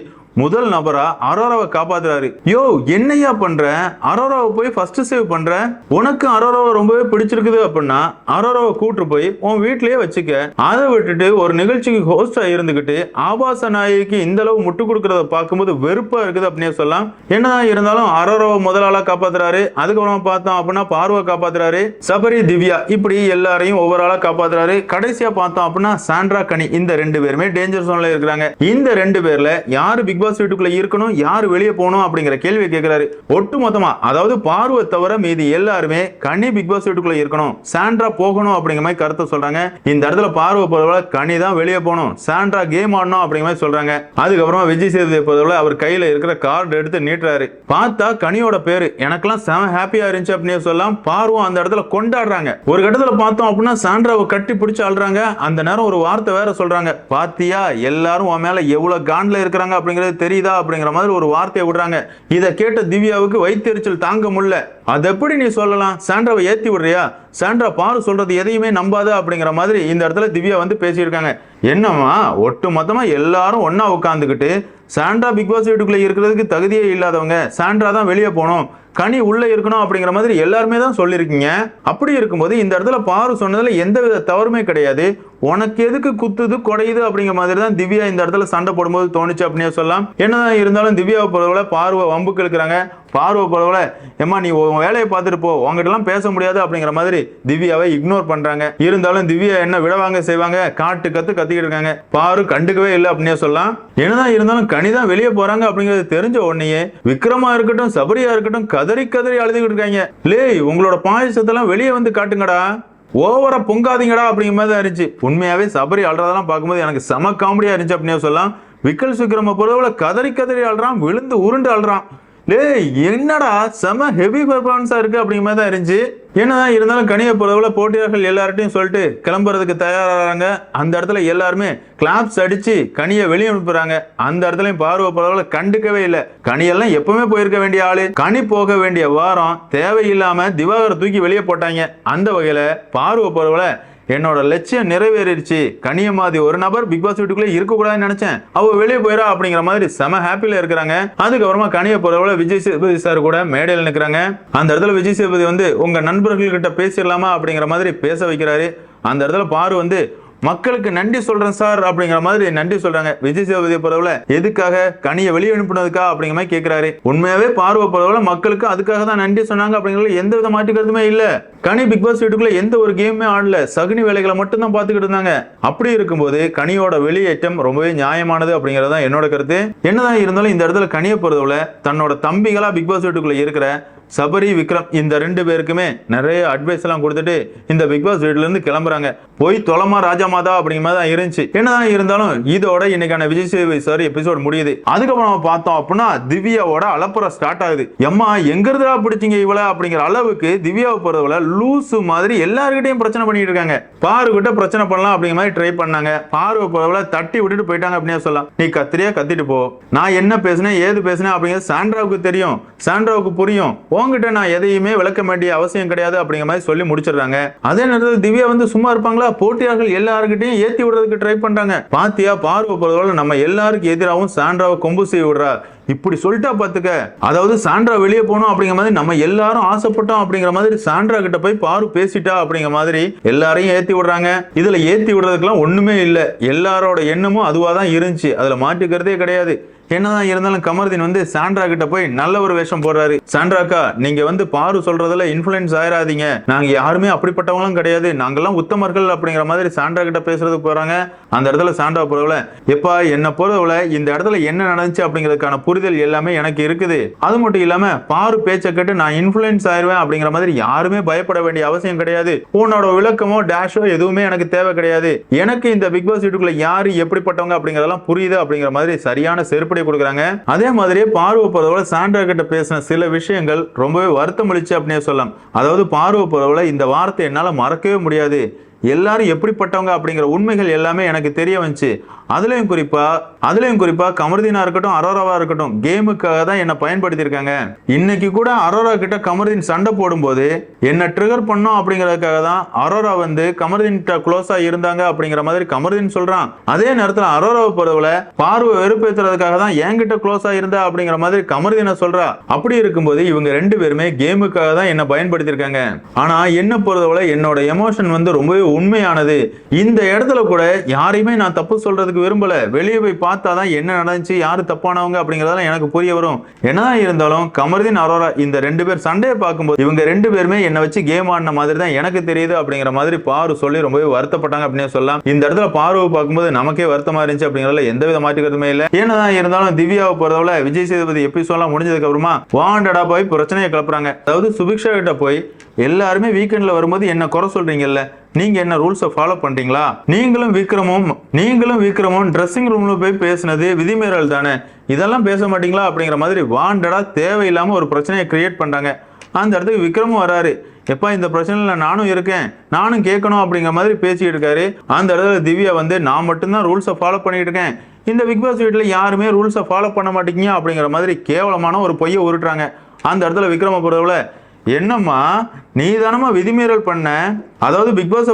முதல் நபரா அரோராவை காப்பாத்துறாரு. யோ என்னையா பண்ற? அரோராவை போய் ஃபர்ஸ்ட் சேவ் பண்ற? உனக்கு அரோராவை ரொம்பவே பிடிச்சிருக்குது அப்படின்னா அரோராவை கூட்டு போய் உன் வீட்லயே வச்சுக்க. அதை விட்டுட்டு ஒரு நிகழ்ச்சிக்கு ஹோஸ்டா இருந்துகிட்டு ஆபாச நாயகிக்கு இந்த அளவு முட்டு கொடுக்கறத பார்க்கும்போது வெறுப்பா இருக்குது அப்படின்னே சொல்லலாம். என்னதான் இருந்தாலும் அரோராவை முதல் ஆளா காப்பாத்துறாரு. அதுக்கப்புறம் பார்த்தோம் அப்படின்னா பார்வை காப்பாத்துறாரு. சபரி திவ்யா இப்படி எல்லாரையும் ஒவ்வொரு ஆளா காப்பாத்துறாரு. கடைசியா பார்த்தோம் அப்படின்னா சாண்ட்ரா கனி இந்த ரெண்டு பேருமே டேஞ்சர் சோன்ல இருக்கிறாங்க. இந்த ரெண்டு பேர்ல யாரு பிக் பாஸ் வீட்டுக்குள்ள இருக்கணும் யார் வெளியே போகணும் அப்படிங்கிற கேள்வியை கேட்கிறாரு ஒட்டு மொத்தமா அதாவது பார்வை தவிர மீதி எல்லாருமே கனி பிக் பாஸ் வீட்டுக்குள்ள இருக்கணும். சாண்ட்ரா போகணும் அப்படிங்கிற மாதிரி கருத்தை சொல்றாங்க. இந்த இடத்துல பார்வை பொறுத்தவரை கனி தான் வெளியே போகணும். சாண்ட்ரா கேம் ஆடணும் அப்படிங்கிற மாதிரி சொல்றாங்க. அதுக்கப்புறமா விஜய் சேதுபதி பொறுத்தவரை அவர் கையில இருக்கிற கார்டு எடுத்து நீட்டுறாரு. பார்த்தா கனியோட பேரு. எனக்கெல்லாம் செம ஹாப்பியா இருந்துச்சு அப்படின்னு சொல்லலாம் பார்வம் அந்த இடத்துல கொண்டாடுறாங்க. ஒரு கட்டத்துல பார்த்தோம் அப்படின்னா சாண்ட்ராவை கட்டி பிடிச்சு அழுறாங்க. அந்த நேரம் ஒரு வார்த்தை வேற சொல்றாங்க. பாத்தியா எல்லாரும் உன் மேல எவ்வளவு காண்ட்ல இருக்கிறாங்க அப்படிங்கிறது தெரியுதா அப்படிங்கிற மாதிரி ஒரு வார்த்தையை விடுறாங்க. இதை கேட்ட திவ்யாவுக்கு வைத்தெரிச்சல் தாங்க முடியல. அது எப்படி நீ சொல்லலாம்? சாண்ட்ராவை ஏத்தி விடுறியா? சாண்ட்ரா பாரு சொல்றது எதையுமே நம்பாத அப்படிங்கிற மாதிரி இந்த இடத்துல திவ்யா வந்து பேசியிருக்காங்க. என்னம்மா? ஒட்டு மொத்தமா எல்லாரும் ஒன்றா உட்காந்துக்கிட்டு சாண்ட்ரா பிக் பாஸ் வீட்டுக்குள்ள இருக்கிறதுக்கு தகுதியே இல்லாதவங்க சாண்ட்ரா தான் வெளியே போகணும் கனி உள்ள இருக்கணும் அப்படிங்கிற மாதிரி எல்லாருமே தான் சொல்லியிருக்கீங்க. அப்படி இருக்கும்போது இந்த இடத்துல பாரு சொன்னதுல எந்த வித தவறுமே கிடையாது. உனக்கு எதுக்கு குத்துது குடையுது அப்படிங்கிற மாதிரி தான் திவ்யா இந்த இடத்துல சண்டை போடும்போது தோணுச்சு அப்படின்னு சொல்லலாம். என்னதான் இருந்தாலும் திவ்யாவை பொறுத்தவரை பார்வை வம்புக்கு இருக்கிறாங்க பார்வை போலவில் ஏம்மா நீ உன் வேலையை பார்த்துட்டு போ. உங்ககிட்டலாம் பேச முடியாது அப்படிங்கிற மாதிரி திவ்யாவை இக்னோர் பண்ணுறாங்க இருந்தாலும் திவ்யா என்ன விடவாங்க செய்வாங்க? காட்டு கத்து கத்திக்கிட்டு இருக்காங்க. பாரு கண்டுக்கவே இல்லை அப்படின்னே சொல்லலாம். என்னதான் இருந்தாலும் கனிதான் வெளியே போறாங்க அப்படிங்கிறது தெரிஞ்ச உடனேயே விக்ரமா இருக்கட்டும் சபரியா இருக்கட்டும் கதறி கதறி அழுதுகிட்டு இருக்காங்க. லேய் உங்களோட பாயசத்தெல்லாம் வெளியே வந்து காட்டுங்கடா. ஓவரா பொங்காதீங்கடா அப்படிங்கிற மாதிரி தான் இருந்துச்சு. உண்மையாவே சபரி அழுறதெல்லாம் பார்க்கும்போது எனக்கு செம காமெடியா இருந்துச்சு அப்படின்னு சொல்லலாம். விக்கல் சுக்கிரம பொறுத்தவரை கதறி கதறி அழுறான் விழுந்து உருண்டு அழுறான். டேய் என்னடா? செம ஹெவி பெர்ஃபார்மன்ஸா இருக்குது அப்படிங்கிற மாதிரி தான் இருந்துச்சு. என்னதான் இருந்தாலும் கனியை பொறுத்தவரை போட்டியாளர்கள் எல்லார்ட்டையும் சொல்லிட்டு கிளம்புறதுக்கு தயாராகிறாங்க அந்த இடத்துல எல்லாருமே கிளாப்ஸ் அடித்து கனியை வெளியே அனுப்புறாங்க. அந்த இடத்துலையும் பார்வை பொறுத்தவரை கண்டுக்கவே இல்லை. கனியெல்லாம் எப்பவுமே போயிருக்க வேண்டிய ஆளு. கனி போக வேண்டிய வாரம் தேவையில்லாமல் திவாகரை தூக்கி வெளியே போட்டாங்க. அந்த வகையில் பார்வை பொறுத்தவரை என்னோட லட்சியம் நிறைவேறிடுச்சு. கனியமாதி ஒரு நபர் பிக் பாஸ் வீட்டுக்குள்ளே இருக்கக்கூடாதுன்னு நினைச்சேன். அவ வெளியே போயிடா அப்படிங்கிற மாதிரி செம ஹாப்பில இருக்கிறாங்க. அதுக்கப்புறமா கனிய போறவள விஜய் சேதுபதி சார் கூட மேடையில் நிற்கிறாங்க அந்த இடத்துல விஜய் சேதுபதி வந்து உங்க நண்பர்கள் கிட்ட பேசிடலாமா? அப்படிங்கிற மாதிரி பேச வைக்கிறாரு. அந்த இடத்துல பாரு வந்து மக்களுக்கு நன்றி சொல்றேன் சார் அப்படிங்கிற மாதிரி நன்றி சொல்றாங்க. விஜய் சேதுபதியை பொறுத்தவரை எதுக்காக கனியை வெளியே அனுப்பினதுக்கா அப்படிங்கிற மாதிரி கேட்கிறாரு உண்மையாவே பார்வை பொறுத்தவரை மக்களுக்கு அதுக்காக தான் நன்றி சொன்னாங்க அப்படிங்கிறது எந்த வித மாற்று கருத்துமே இல்ல. கனி பிக் பாஸ் வீட்டுக்குள்ள எந்த ஒரு கேமுமே ஆடல. சகுனி வேலைகளை மட்டும் தான் பார்த்துக்கிட்டு இருந்தாங்க. அப்படி இருக்கும்போது கனியோட வெளியேற்றம் ரொம்பவே நியாயமானது அப்படிங்கிறது தான் என்னோட கருத்து. என்னதான் இருந்தாலும் இந்த இடத்துல கனியை பொறுத்தவரை தன்னோட தம்பிகளா பிக் பாஸ் வீட்டுக்குள்ள இருக்கிற சபரி விக்ரம் இந்த ரெண்டு பேருக்குமே நிறைய அட்வைஸ் எல்லாம் கொடுத்துட்டு இந்த பிக் பாஸ் வீட்ல இருந்து கிளம்புறாங்க. போய் தொலைமா ராஜா மாதா அப்படிங்கிற மாதிரி தான் இருந்துச்சு. என்னதான் இருந்தாலும் இதோட இன்னைக்கான விஜய் சேவை சார் எபிசோட் முடியுது. அதுக்கப்புறம் நம்ம பார்த்தோம் அப்படின்னா திவ்யாவோட அலப்புற ஸ்டார்ட் ஆகுது. எம்மா எங்க இருந்துடா பிடிச்சிங்க இவள அப்படிங்கிற அளவுக்கு திவ்யாவை பொறுத்தவரை லூசு மாதிரி எல்லாருக்கிட்டையும் பிரச்சனை பண்ணிட்டு இருக்காங்க. பாரு கிட்ட பிரச்சனை பண்ணலாம் அப்படிங்கிற மாதிரி ட்ரை பண்ணாங்க. பார்வை பொறுத்தவரை தட்டி விட்டுட்டு போயிட்டாங்க அப்படின்னு சொல்லலாம். நீ கத்திரியா கத்திட்டு போ. நான் என்ன பேசினேன் ஏது பேசினேன் அப்படிங்கிறது சாண்ட்ராவுக்கு தெரியும். சாண்ட்ராவுக்கு புரியும். உங்ககிட்ட நான் எதையுமே விளக்க வேண்டிய அவசியம் கிடையாது அப்படிங்கிற மாதிரி சொல்லி முடிச்சிடுறாங்க. அதே நேரத்தில் திவ்யா வந்து சும்மா இருப்பாங்களா? போட்டியாளர்கள் எல்லாருக்கிட்டையும் ஏத்தி விடுறதுக்கு ட்ரை பண்றாங்க. பாத்தியா பார்வை போறதோட நம்ம எல்லாருக்கும் எதிராகவும் சாண்ட்ராவை கொம்பு செய்ய விடுறா இப்படி சொல்லிட்டா பாத்துக்க. அதாவது சாண்ட்ரா வெளியே போகணும் அப்படிங்கிற மாதிரி நம்ம எல்லாரும் ஆசைப்பட்டோம் அப்படிங்கிற மாதிரி சாண்ட்ரா கிட்ட போய் பாரு பேசிட்டா அப்படிங்கிற மாதிரி எல்லாரையும் ஏத்தி விடுறாங்க. இதுல ஏத்தி விடுறதுக்கெல்லாம் ஒண்ணுமே இல்லை. எல்லாரோட எண்ணமும் அதுவாக தான் இருந்துச்சு. அதுல மாட்டிக்கிறதே கிடையாது. என்னதான் இருந்தாலும் கமர்தீன் வந்து சாண்ட்ரா கிட்ட போய் நல்ல ஒரு வேஷம் போடுறாரு. சாண்ட்ராக்கா நீங்க வந்து பாரு சொல்றதுல இன்ஃபுளுன்ஸ் ஆயிராதீங்க. நாங்க யாருமே அப்படிப்பட்டவங்களும் கிடையாது. நாங்கெல்லாம் உத்தமர்கள் அப்படிங்கிற மாதிரி சாண்ட்ரா கிட்ட பேசுறதுக்கு போறாங்க. அந்த இடத்துல சாண்ட்ரா போறவள எப்பா என்ன போறவள இந்த இடத்துல என்ன நடந்துச்சு அப்படிங்கிறதுக்கான புரிதல் எல்லாமே எனக்கு இருக்குது. அது மட்டும் இல்லாம பாரு பேச்சை கேட்டு நான் இன்ஃபுளுன்ஸ் ஆயிருவேன் அப்படிங்கிற மாதிரி யாருமே பயப்பட வேண்டிய அவசியம் கிடையாது. உன்னோட விளக்கமோ டேஷோ எதுவுமே எனக்கு தேவை கிடையாது. எனக்கு இந்த பிக் பாஸ் வீட்டுக்குள்ள யாரு எப்படிப்பட்டவங்க அப்படிங்கறதெல்லாம் புரியுது அப்படிங்கிற மாதிரி சரியான செருப்பு செருப்படி கொடுக்குறாங்க? அதே மாதிரி பார்வை பரவல சாண்ட்ரா கிட்ட பேசின சில விஷயங்கள் ரொம்பவே வருத்தம் அளிச்சு அப்படின்னே சொல்லலாம். அதாவது பார்வை பரவல இந்த வார்த்தை என்னால் மறக்கவே முடியாது. எல்லாரும் எப்படிப்பட்டவங்க அப்படிங்கிற உண்மைகள் எல்லாமே எனக்கு தெரிய வந்துச்சு. அதுலேயும் குறிப்பாக அதுலேயும் குறிப்பாக கமர்தீனாக இருக்கட்டும் அரோராவாக இருக்கட்டும் கேமுக்காக தான் என்னை பயன்படுத்தியிருக்காங்க. இன்னைக்கு கூட அரோரா கிட்ட கமர்தீன் சண்டை போடும்போது என்னை ட்ரிகர் பண்ணோம் அப்படிங்கிறதுக்காக தான் அரோரா வந்து கமர்தீன்கிட்ட க்ளோஸாக இருந்தாங்க அப்படிங்கிற மாதிரி கமர்தீன் சொல்கிறான் அதே நேரத்தில் அரோராவை பொறுத்தவரை பார்வை வெறுப்பேற்றுறதுக்காக தான் என்கிட்ட க்ளோஸாக இருந்தா அப்படிங்கிற மாதிரி கமர்தீனை சொல்கிறா அப்படி இருக்கும்போது இவங்க ரெண்டு பேருமே கேமுக்காக தான் என்னை பயன்படுத்தியிருக்காங்க. ஆனால் என்ன பொறுத்தவரை என்னோட எமோஷன் வந்து ரொம்பவே உண்மையானது. இந்த இடத்துல கூட யாரையுமே நான் தப்பு சொல்றதுக்கு விரும்பல. வெளியே போய் பார்த்தாதான் என்ன நடந்துச்சு யாரு தப்பானவங்க அப்படிங்கறதெல்லாம் எனக்கு புரிய வரும். என்ன இருந்தாலும் கமர்தீன் அரோரா இந்த ரெண்டு பேர் சண்டையை பார்க்கும்போது இவங்க ரெண்டு பேருமே என்னை வச்சு கேம் ஆடின மாதிரி தான் எனக்கு தெரியுது அப்படிங்கிற மாதிரி பாரு சொல்லி ரொம்பவே வருத்தப்பட்டாங்க அப்படின்னு சொல்லலாம். இந்த இடத்துல பார்வை பார்க்கும்போது நமக்கே வருத்தமா இருந்துச்சு அப்படிங்கறதுல எந்த வித மாற்றுக்கிறதுமே இல்லை என்னதான் இருந்தாலும் திவ்யாவை பொறுத்தவரை விஜய் சேதுபதி எபிசோட்லாம் முடிஞ்சதுக்கு அப்புறமா வாண்டடா போய் பிரச்சனையை கிளப்புறாங்க. அதாவது சுபிக்ஷா கிட்ட போய் எல்லாருமே வீக்கெண்ட்ல வரும்போது என்ன குறை சொல்றீங்கல்ல? நீங்க என்ன ரூல்ஸை ஃபாலோ பண்றீங்களா? நீங்களும் விக்ரமும் நீங்களும் விக்ரமும் ட்ரெஸ்ஸிங் ரூம்ல போய் பேசினது விதிமீறல் தானே? இதெல்லாம் பேச மாட்டீங்களா? அப்படிங்கிற மாதிரி வாண்டடா தேவையில்லாம ஒரு பிரச்சனையை கிரியேட் பண்றாங்க. அந்த இடத்துக்கு விக்ரமும் வராரு. எப்பா இந்த பிரச்சனையில் நானும் இருக்கேன். நானும் கேட்கணும் அப்படிங்கிற மாதிரி பேசிட்டு இருக்காரு. அந்த இடத்துல திவ்யா வந்து நான் மட்டும்தான் ரூல்ஸை ஃபாலோ பண்ணிட்டு இருக்கேன். இந்த பிக் பாஸ் வீட்டில் யாருமே ரூல்ஸை ஃபாலோ பண்ண மாட்டீங்க அப்படிங்கிற மாதிரி கேவலமான ஒரு பொய்யை உருட்டுறாங்க. அந்த இடத்துல விக்ரம பொறுத்தவரை என்னம்மா நீ தானமா விதிமீறல் பண்ண? அதாவது பிக் பாஸை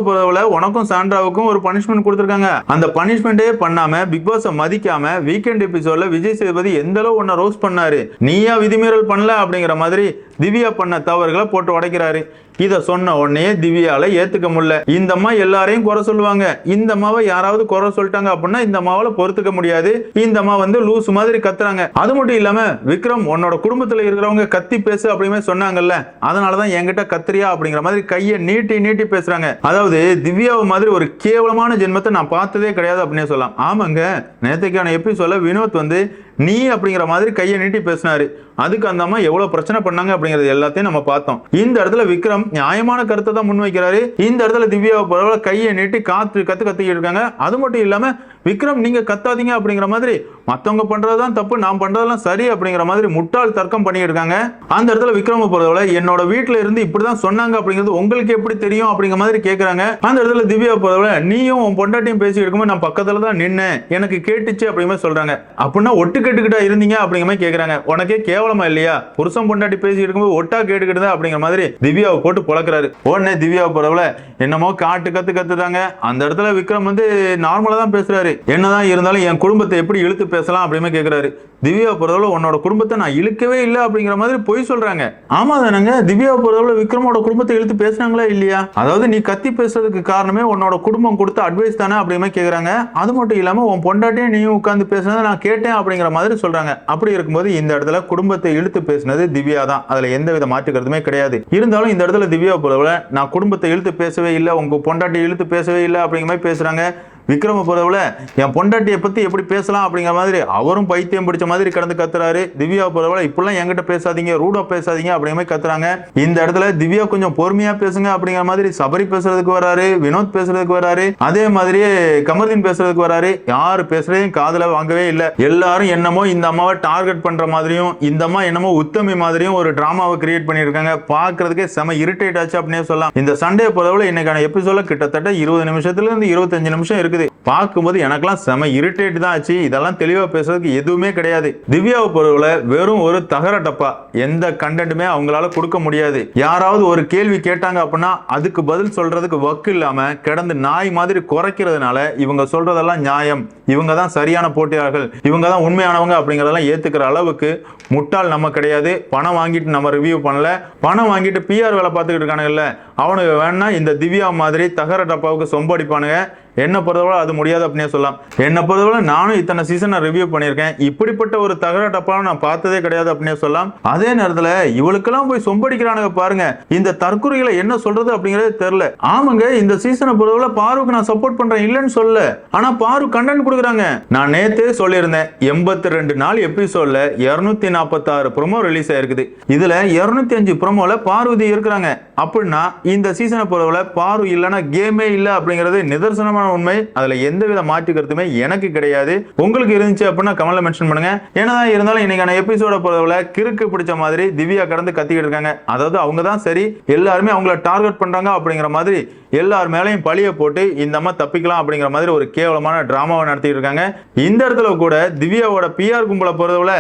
உனக்கும் சாண்ட்ராவுக்கும் ஒரு பனிஷ்மெண்ட் கொடுத்துருக்காங்க. அந்த பனிஷ்மெண்ட்டே பண்ணாம பிக் பாஸை மதிக்காம வீக்கெண்ட் எபிசோட்ல விஜய் சேதுபதி எந்த அளவு உன்னை ரோஸ் பண்ணாரு? நீயா விதிமீறல் பண்ணல அப்படிங்கிற மாதிரி திவ்யா பண்ண தவறுகளை போட்டு உடைக்கிறாரு. இதை சொன்ன உடனே திவ்யால ஏத்துக்க முடியல. இந்த அம்மா எல்லாரையும் குறை சொல்லுவாங்க. இந்த அம்மாவை யாராவது குறை சொல்லிட்டாங்க அப்படின்னா இந்த அம்மாவால பொறுத்துக்க முடியாது. இந்த அம்மா வந்து லூஸ் மாதிரி கத்துறாங்க. அது மட்டும் இல்லாம விக்ரம் உன்னோட குடும்பத்துல இருக்கிறவங்க கத்தி பேசு அப்படிமே சொன்னாங்கல்ல. அதனாலதான் என்கிட்ட கத்து கத்திரியா அப்படிங்கிற மாதிரி கையை நீட்டி நீட்டி பேசுறாங்க. அதாவது திவ்யாவை மாதிரி ஒரு கேவலமான ஜென்மத்தை நான் பார்த்ததே கிடையாது அப்படின்னே சொல்லலாம். ஆமாங்க நேற்றுக்கான சொல்ல வினோத் வந்து நீ அப்படிங்கிற மாதிரி கையை நீட்டி பேசினாரு. அதுக்கு அந்த அம்மா எவ்வளவு பிரச்சனை பண்ணாங்க அப்படிங்கறது எல்லாத்தையும் நம்ம பார்த்தோம். இந்த இடத்துல விக்ரம் நியாயமான கருத்தை தான் முன்வைக்கிறாரு. இந்த இடத்துல திவ்யாவை பரவாயில்ல கையை நீட்டி காத்து கத்து கத்திக்கிட்டு இருக்காங்க. அது மட்டும் இல்லாம விக்ரம் நீங்க கத்தாதீங்க அப்படிங்கிற மாதிரி மத்தவங்க பண்றதுதான் தப்பு நான் பண்றதெல்லாம் சரி அப்படிங்கிற மாதிரி முட்டாள் தர்க்கம் பண்ணிட்டு இருக்காங்க அந்த இடத்துல விக்ரம பொறுத்தவரை என்னோட வீட்டுல இருந்து இப்படிதான் சொன்னாங்க அப்படிங்கிறது உங்களுக்கு எப்படி தெரியும் அப்படிங்கிற மாதிரி கேக்குறாங்க. அந்த இடத்துல திவ்யா பொறுத்தவரை நீயும் உன் பொண்டாட்டியும் பேசி இருக்கும்போது நான் பக்கத்துல தான் நின்னேன். எனக்கு கேட்டுச்சு அப்படிங்கிற மாதிரி சொல்றாங்க. அப்படின்னா ஒட்டுக்க கேட்டுக்கிட்டா இருந்தீங்க அப்படிங்கிற மாதிரி கேக்குறாங்க. உனக்கே கேவலமா இல்லையா? புருஷன் பொண்டாட்டி பேசி இருக்கும்போது ஒட்டா கேட்டுக்கிட்டு தான் அப்படிங்கிற மாதிரி திவ்யாவை போட்டு பொழக்கிறாரு உடனே திவ்யாவை போறவள என்னமோ காட்டு கத்து கத்துதாங்க. அந்த இடத்துல விக்ரம் வந்து நார்மலா தான் பேசுறாரு. என்னதான் இருந்தாலும் என் குடும்பத்தை எப்படி இழுத்து பேசலாம் அப்படின்னு கேக்குறாரு. திவ்யா பொறுத்தவரை உன்னோட குடும்பத்தை நான் இழுக்கவே இல்லை அப்படிங்கிற மாதிரி பொய் சொல்றாங்க. ஆமா தானங்க திவ்யா பொறுத்தவரை விக்ரமோட குடும்பத்தை இழுத்து பேசுனாங்களா இல்லையா? அதாவது நீ கத்தி பேசுறதுக்கு காரணமே உன்னோட குடும்பம் கொடுத்த அட்வைஸ் தானே அப்படிங்கிற மாதிரி கேக்குறாங்க. அது மட்டும் இல்லாம உன் பொண்டாட்டியும் நீயும் உட்காந்து பேசுனதை நான் கேட்டேன் அப்படிங்கிற மாதிரி சொல்றாங்க. அப்படி இருக்கும்போது இந்த இடத்துல குடும்பத்தை இழுத்து பேசினது திவ்யா தான். அதுல எந்த வித மாற்றுக்கிறதுமே கருத்துமே கிடையாது. இருந்தாலும் இந்த இடத்துல திவ்யா போல நான் குடும்பத்தை இழுத்து பேசவே இல்லை உங்க பொண்டாட்டி இழுத்து பேசவே இல்லை அப்படிங்கிற மாதிரி பேசுறாங்க. விக்ரம பொறுத்தவரை என் பொண்டாட்டியை பற்றி எப்படி பேசலாம் அப்படிங்கிற மாதிரி அவரும் பைத்தியம் பிடிச்ச மாதிரி கடந்து கத்துறாரு. திவ்யா பொறுத்தவரை இப்படிலாம் என்கிட்ட பேசாதீங்க ரூடா பேசாதீங்க அப்படிங்கிற மாதிரி கத்துறாங்க. இந்த இடத்துல திவ்யா கொஞ்சம் பொறுமையா பேசுங்க அப்படிங்கிற மாதிரி சபரி பேசுறதுக்கு வராரு வினோத் பேசுறதுக்கு வராரு அதே மாதிரியே கமர்தீன் பேசுறதுக்கு வராரு. யாரு பேசுறதையும் காதுல வாங்கவே இல்லை. எல்லாரும் என்னமோ இந்த அம்மாவை டார்கெட் பண்ற மாதிரியும் இந்த அம்மா என்னமோ உத்தமி மாதிரியும் ஒரு டிராமாவை கிரியேட் பண்ணியிருக்காங்க. பார்க்கறதுக்கே செம இரிட்டேட் ஆச்சு அப்படின்னே சொல்லலாம். இந்த சண்டே பொறுத்தவரை இன்னைக்கான எபிசோட கிட்டத்தட்ட இருபது நிமிஷத்துல இருந்து இருபத்தஞ்சு நிமிஷம் இருக்குது. பார்க்கும்போது எனக்கெல்லாம் செம இரிட்டேட் தான் ஆச்சு. இதெல்லாம் தெளிவா பேசுறதுக்கு எதுவுமே கிடையாது. திவ்யாவை பொறுத்தவரை வெறும் ஒரு தகர டப்பா. எந்த கண்டென்ட்டுமே அவங்களால கொடுக்க முடியாது. யாராவது ஒரு கேள்வி கேட்டாங்க அப்படின்னா அதுக்கு பதில் சொல்றதுக்கு வக்கு இல்லாம கிடந்து நாய் மாதிரி குறைக்கிறதுனால இவங்க சொல்றதெல்லாம் நியாயம். இவங்க தான் சரியான போட்டியாளர்கள் இவங்க தான் உண்மையானவங்க அப்படிங்கிறதெல்லாம் ஏத்துக்கிற அளவுக்கு முட்டாள் நம்ம கிடையாது. பணம் வாங்கிட்டு நம்ம ரிவ்யூ பண்ணல. பணம் வாங்கிட்டு பிஆர் வேலை பார்த்துக்கிட்டு இருக்கானுங்கல்ல. அவனுக்கு வேணா இந்த திவ்யா மாதிரி தகர டப்பாவுக்கு சொம்படிப்பானுங்க என்ன பொறுத்தவரை அது முடியாது அப்படின்னே சொல்லலாம். என்னை பொறுத்தவரை நானும் இத்தனை சீசனை ரிவ்யூ பண்ணியிருக்கேன். இப்படிப்பட்ட ஒரு தகர டப்பாவை நான் பார்த்ததே கிடையாது அப்படின்னே சொல்லலாம். அதே நேரத்தில் இவளுக்கெல்லாம் போய் சொம்படிக்கிறானுங்க பாருங்க. இந்த தற்கொலைகளை என்ன சொல்றது அப்படிங்கிறதே தெரியல. ஆமாங்க இந்த சீசனை பொறுத்தவரை பாருக்கு நான் சப்போர்ட் பண்றேன் இல்லைன்னு சொல்ல ஆனா பாரு கண்டென்ட் கொடுக்குறாங்க நான் நேத்தே சொல்லியிருந்தேன் எண்பத்தி ரெண்டு நாள் எபிசோட்ல இருநூத்தி நாற்பத்தாறு ப்ரோமோ ரிலீஸ் ஆயிருக்குது. இதுல இருநூத்தி அஞ்சு ப்ரோமோல பார்வதி இருக்கிறாங்க. அப்படின்னா இந்த சீசனை பொறுத்தவரை பார்வை இல்லைன்னா கேமே இல்லை அப்படிங்கிறது நிதர்சனமான உண்மை. அதுல எந்த வித மாற்று கருத்துமே எனக்கு கிடையாது. உங்களுக்கு இருந்துச்சு அப்படின்னா கமல்ல மென்ஷன் பண்ணுங்க. என்னதான் இருந்தாலும் இன்னைக்கான எபிசோட பொறுத்தவரை கிறுக்கு பிடிச்ச மாதிரி திவ்யா கடந்து கத்திக்கிட்டு இருக்காங்க. அதாவது அவங்க தான் சரி எல்லாருமே அவங்கள டார்கெட் பண்றாங்க அப்படிங்கிற மாதிரி எல்லார் மேலையும் பழிய போட்டு இந்த அம்மா தப்பிக்கலாம் அப்படிங்கிற மாதிரி ஒரு கேவலமான டிராமாவை நடத்தி இருக்காங்க இந்த இடத்துல கூட திவ்யாவோட பிஆர் கும்பலை பொறுத்தவரை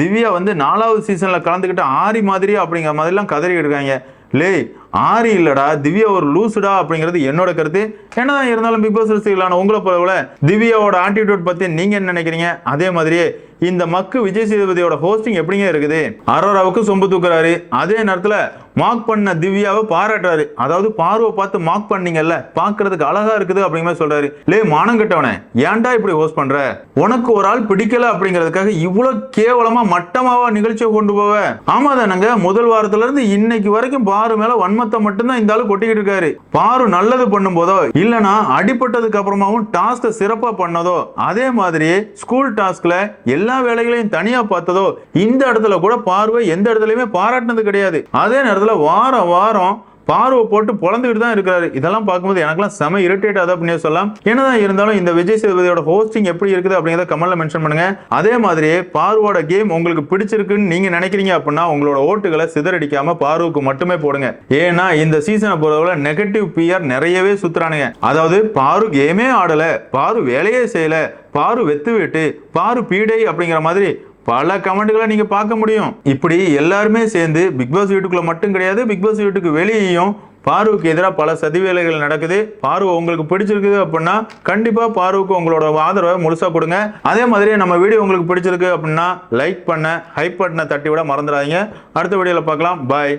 திவ்யா வந்து நாலாவது சீசனில் கலந்துக்கிட்டு ஆரி மாதிரி அப்படிங்கிற மாதிரிலாம் கதறிக்கிட்டு இருக்காங்க லே ஆரி இல்லடா திவ்யா ஒரு லூசுடா அப்படிங்கிறது என்னோட கருத்து. என்னதான் இருந்தாலும் பிக் பாஸ் ரசிகர்களான உங்களை போல திவ்யாவோட ஆட்டிடியூட் பத்தி நீங்க என்ன நினைக்கிறீங்க? அதே மாதிரியே இந்த மக்கு விஜய் சேதுபதியோட ஹோஸ்டிங் எப்படிங்க இருக்குது? அரோராவுக்கு சொம்பு தூக்குறாரு. அதே நேரத்துல மார்க் பண்ண திவ்யாவை பாராட்டுறாரு. அதாவது பார்வை பார்த்து மார்க் பண்ணீங்கல்ல பாக்குறதுக்கு அழகா இருக்குது அப்படிங்கிற மாதிரி சொல்றாரு. லே மானம் கட்டவனே ஏன்டா இப்படி ஹோஸ்ட் பண்ற? உனக்கு ஒரு ஆள் பிடிக்கல அப்படிங்கிறதுக்காக இவ்வளவு கேவலமா மட்டமாவா நிகழ்ச்சியை கொண்டு போவ? ஆமா தானங்க முதல் வாரத்துல இருந்து இன்னைக்கு வரைக்கும் பாரு மேல வன்மத்தை மட்டும்தான் இந்த ஆளு கொட்டிக்கிட்டு இருக்காரு. பாரு நல்லது பண்ணும் போதோ இல்லனா அடிபட்டதுக்கு அப்புறமாவும் டாஸ்க சிறப்பா பண்ணதோ அதே மாதிரி ஸ்கூல் டாஸ்க்ல எல்லா வேலைகளையும் தனியா பார்த்ததோ இந்த இடத்துல கூட பார்வை எந்த இடத்துலயுமே பாராட்டினது கிடையாது. அதே நேரத்தில் வாரம் வாரம் பார்வை போட்டு பொழந்துக்கிட்டு தான் இருக்கிறாரு. இதெல்லாம் பார்க்கும்போது எனக்கெல்லாம் செம இரிட்டேட் ஆகுது அப்படின்னு சொல்லலாம். என்னதான் இருந்தாலும் இந்த விஜய் சேதுபதியோட ஹோஸ்டிங் எப்படி இருக்குது அப்படிங்கிறத கமெண்ட்ல மென்ஷன் பண்ணுங்க. அதே மாதிரியே பார்வோட கேம் உங்களுக்கு பிடிச்சிருக்குன்னு நீங்க நினைக்கிறீங்க அப்படின்னா உங்களோட ஓட்டுகளை சிதறடிக்காம பார்வுக்கு மட்டுமே போடுங்க. ஏன்னா இந்த சீசனை பொறுத்தவரை நெகட்டிவ் பிஆர் நிறையவே சுத்துறானுங்க. அதாவது பாரு கேமே ஆடல பாரு வேலையே செய்யல பாரு வெத்து வெட்டு பாரு பீடை அப்படிங்கிற மாதிரி பல கமெண்ட்களை நீங்க பார்க்க முடியும். இப்படி எல்லாருமே சேர்ந்து பிக் பாஸ் வீட்டுக்குள்ள மட்டும் கிடையாது பிக் பாஸ் வீட்டுக்கு வெளியேயும் பார்வைக்கு எதிராக பல சதி வேலைகள் நடக்குது. பார்வை உங்களுக்கு பிடிச்சிருக்குது அப்படின்னா கண்டிப்பாக பார்வைக்கு உங்களோட ஆதரவை முழுசாக கொடுங்க. அதே மாதிரி நம்ம வீடியோ உங்களுக்கு பிடிச்சிருக்கு அப்படின்னா லைக் பண்ண ஹைப் பட்டனை தட்டி விட மறந்துடாதீங்க. அடுத்த வீடியோவில் பார்க்கலாம். பாய்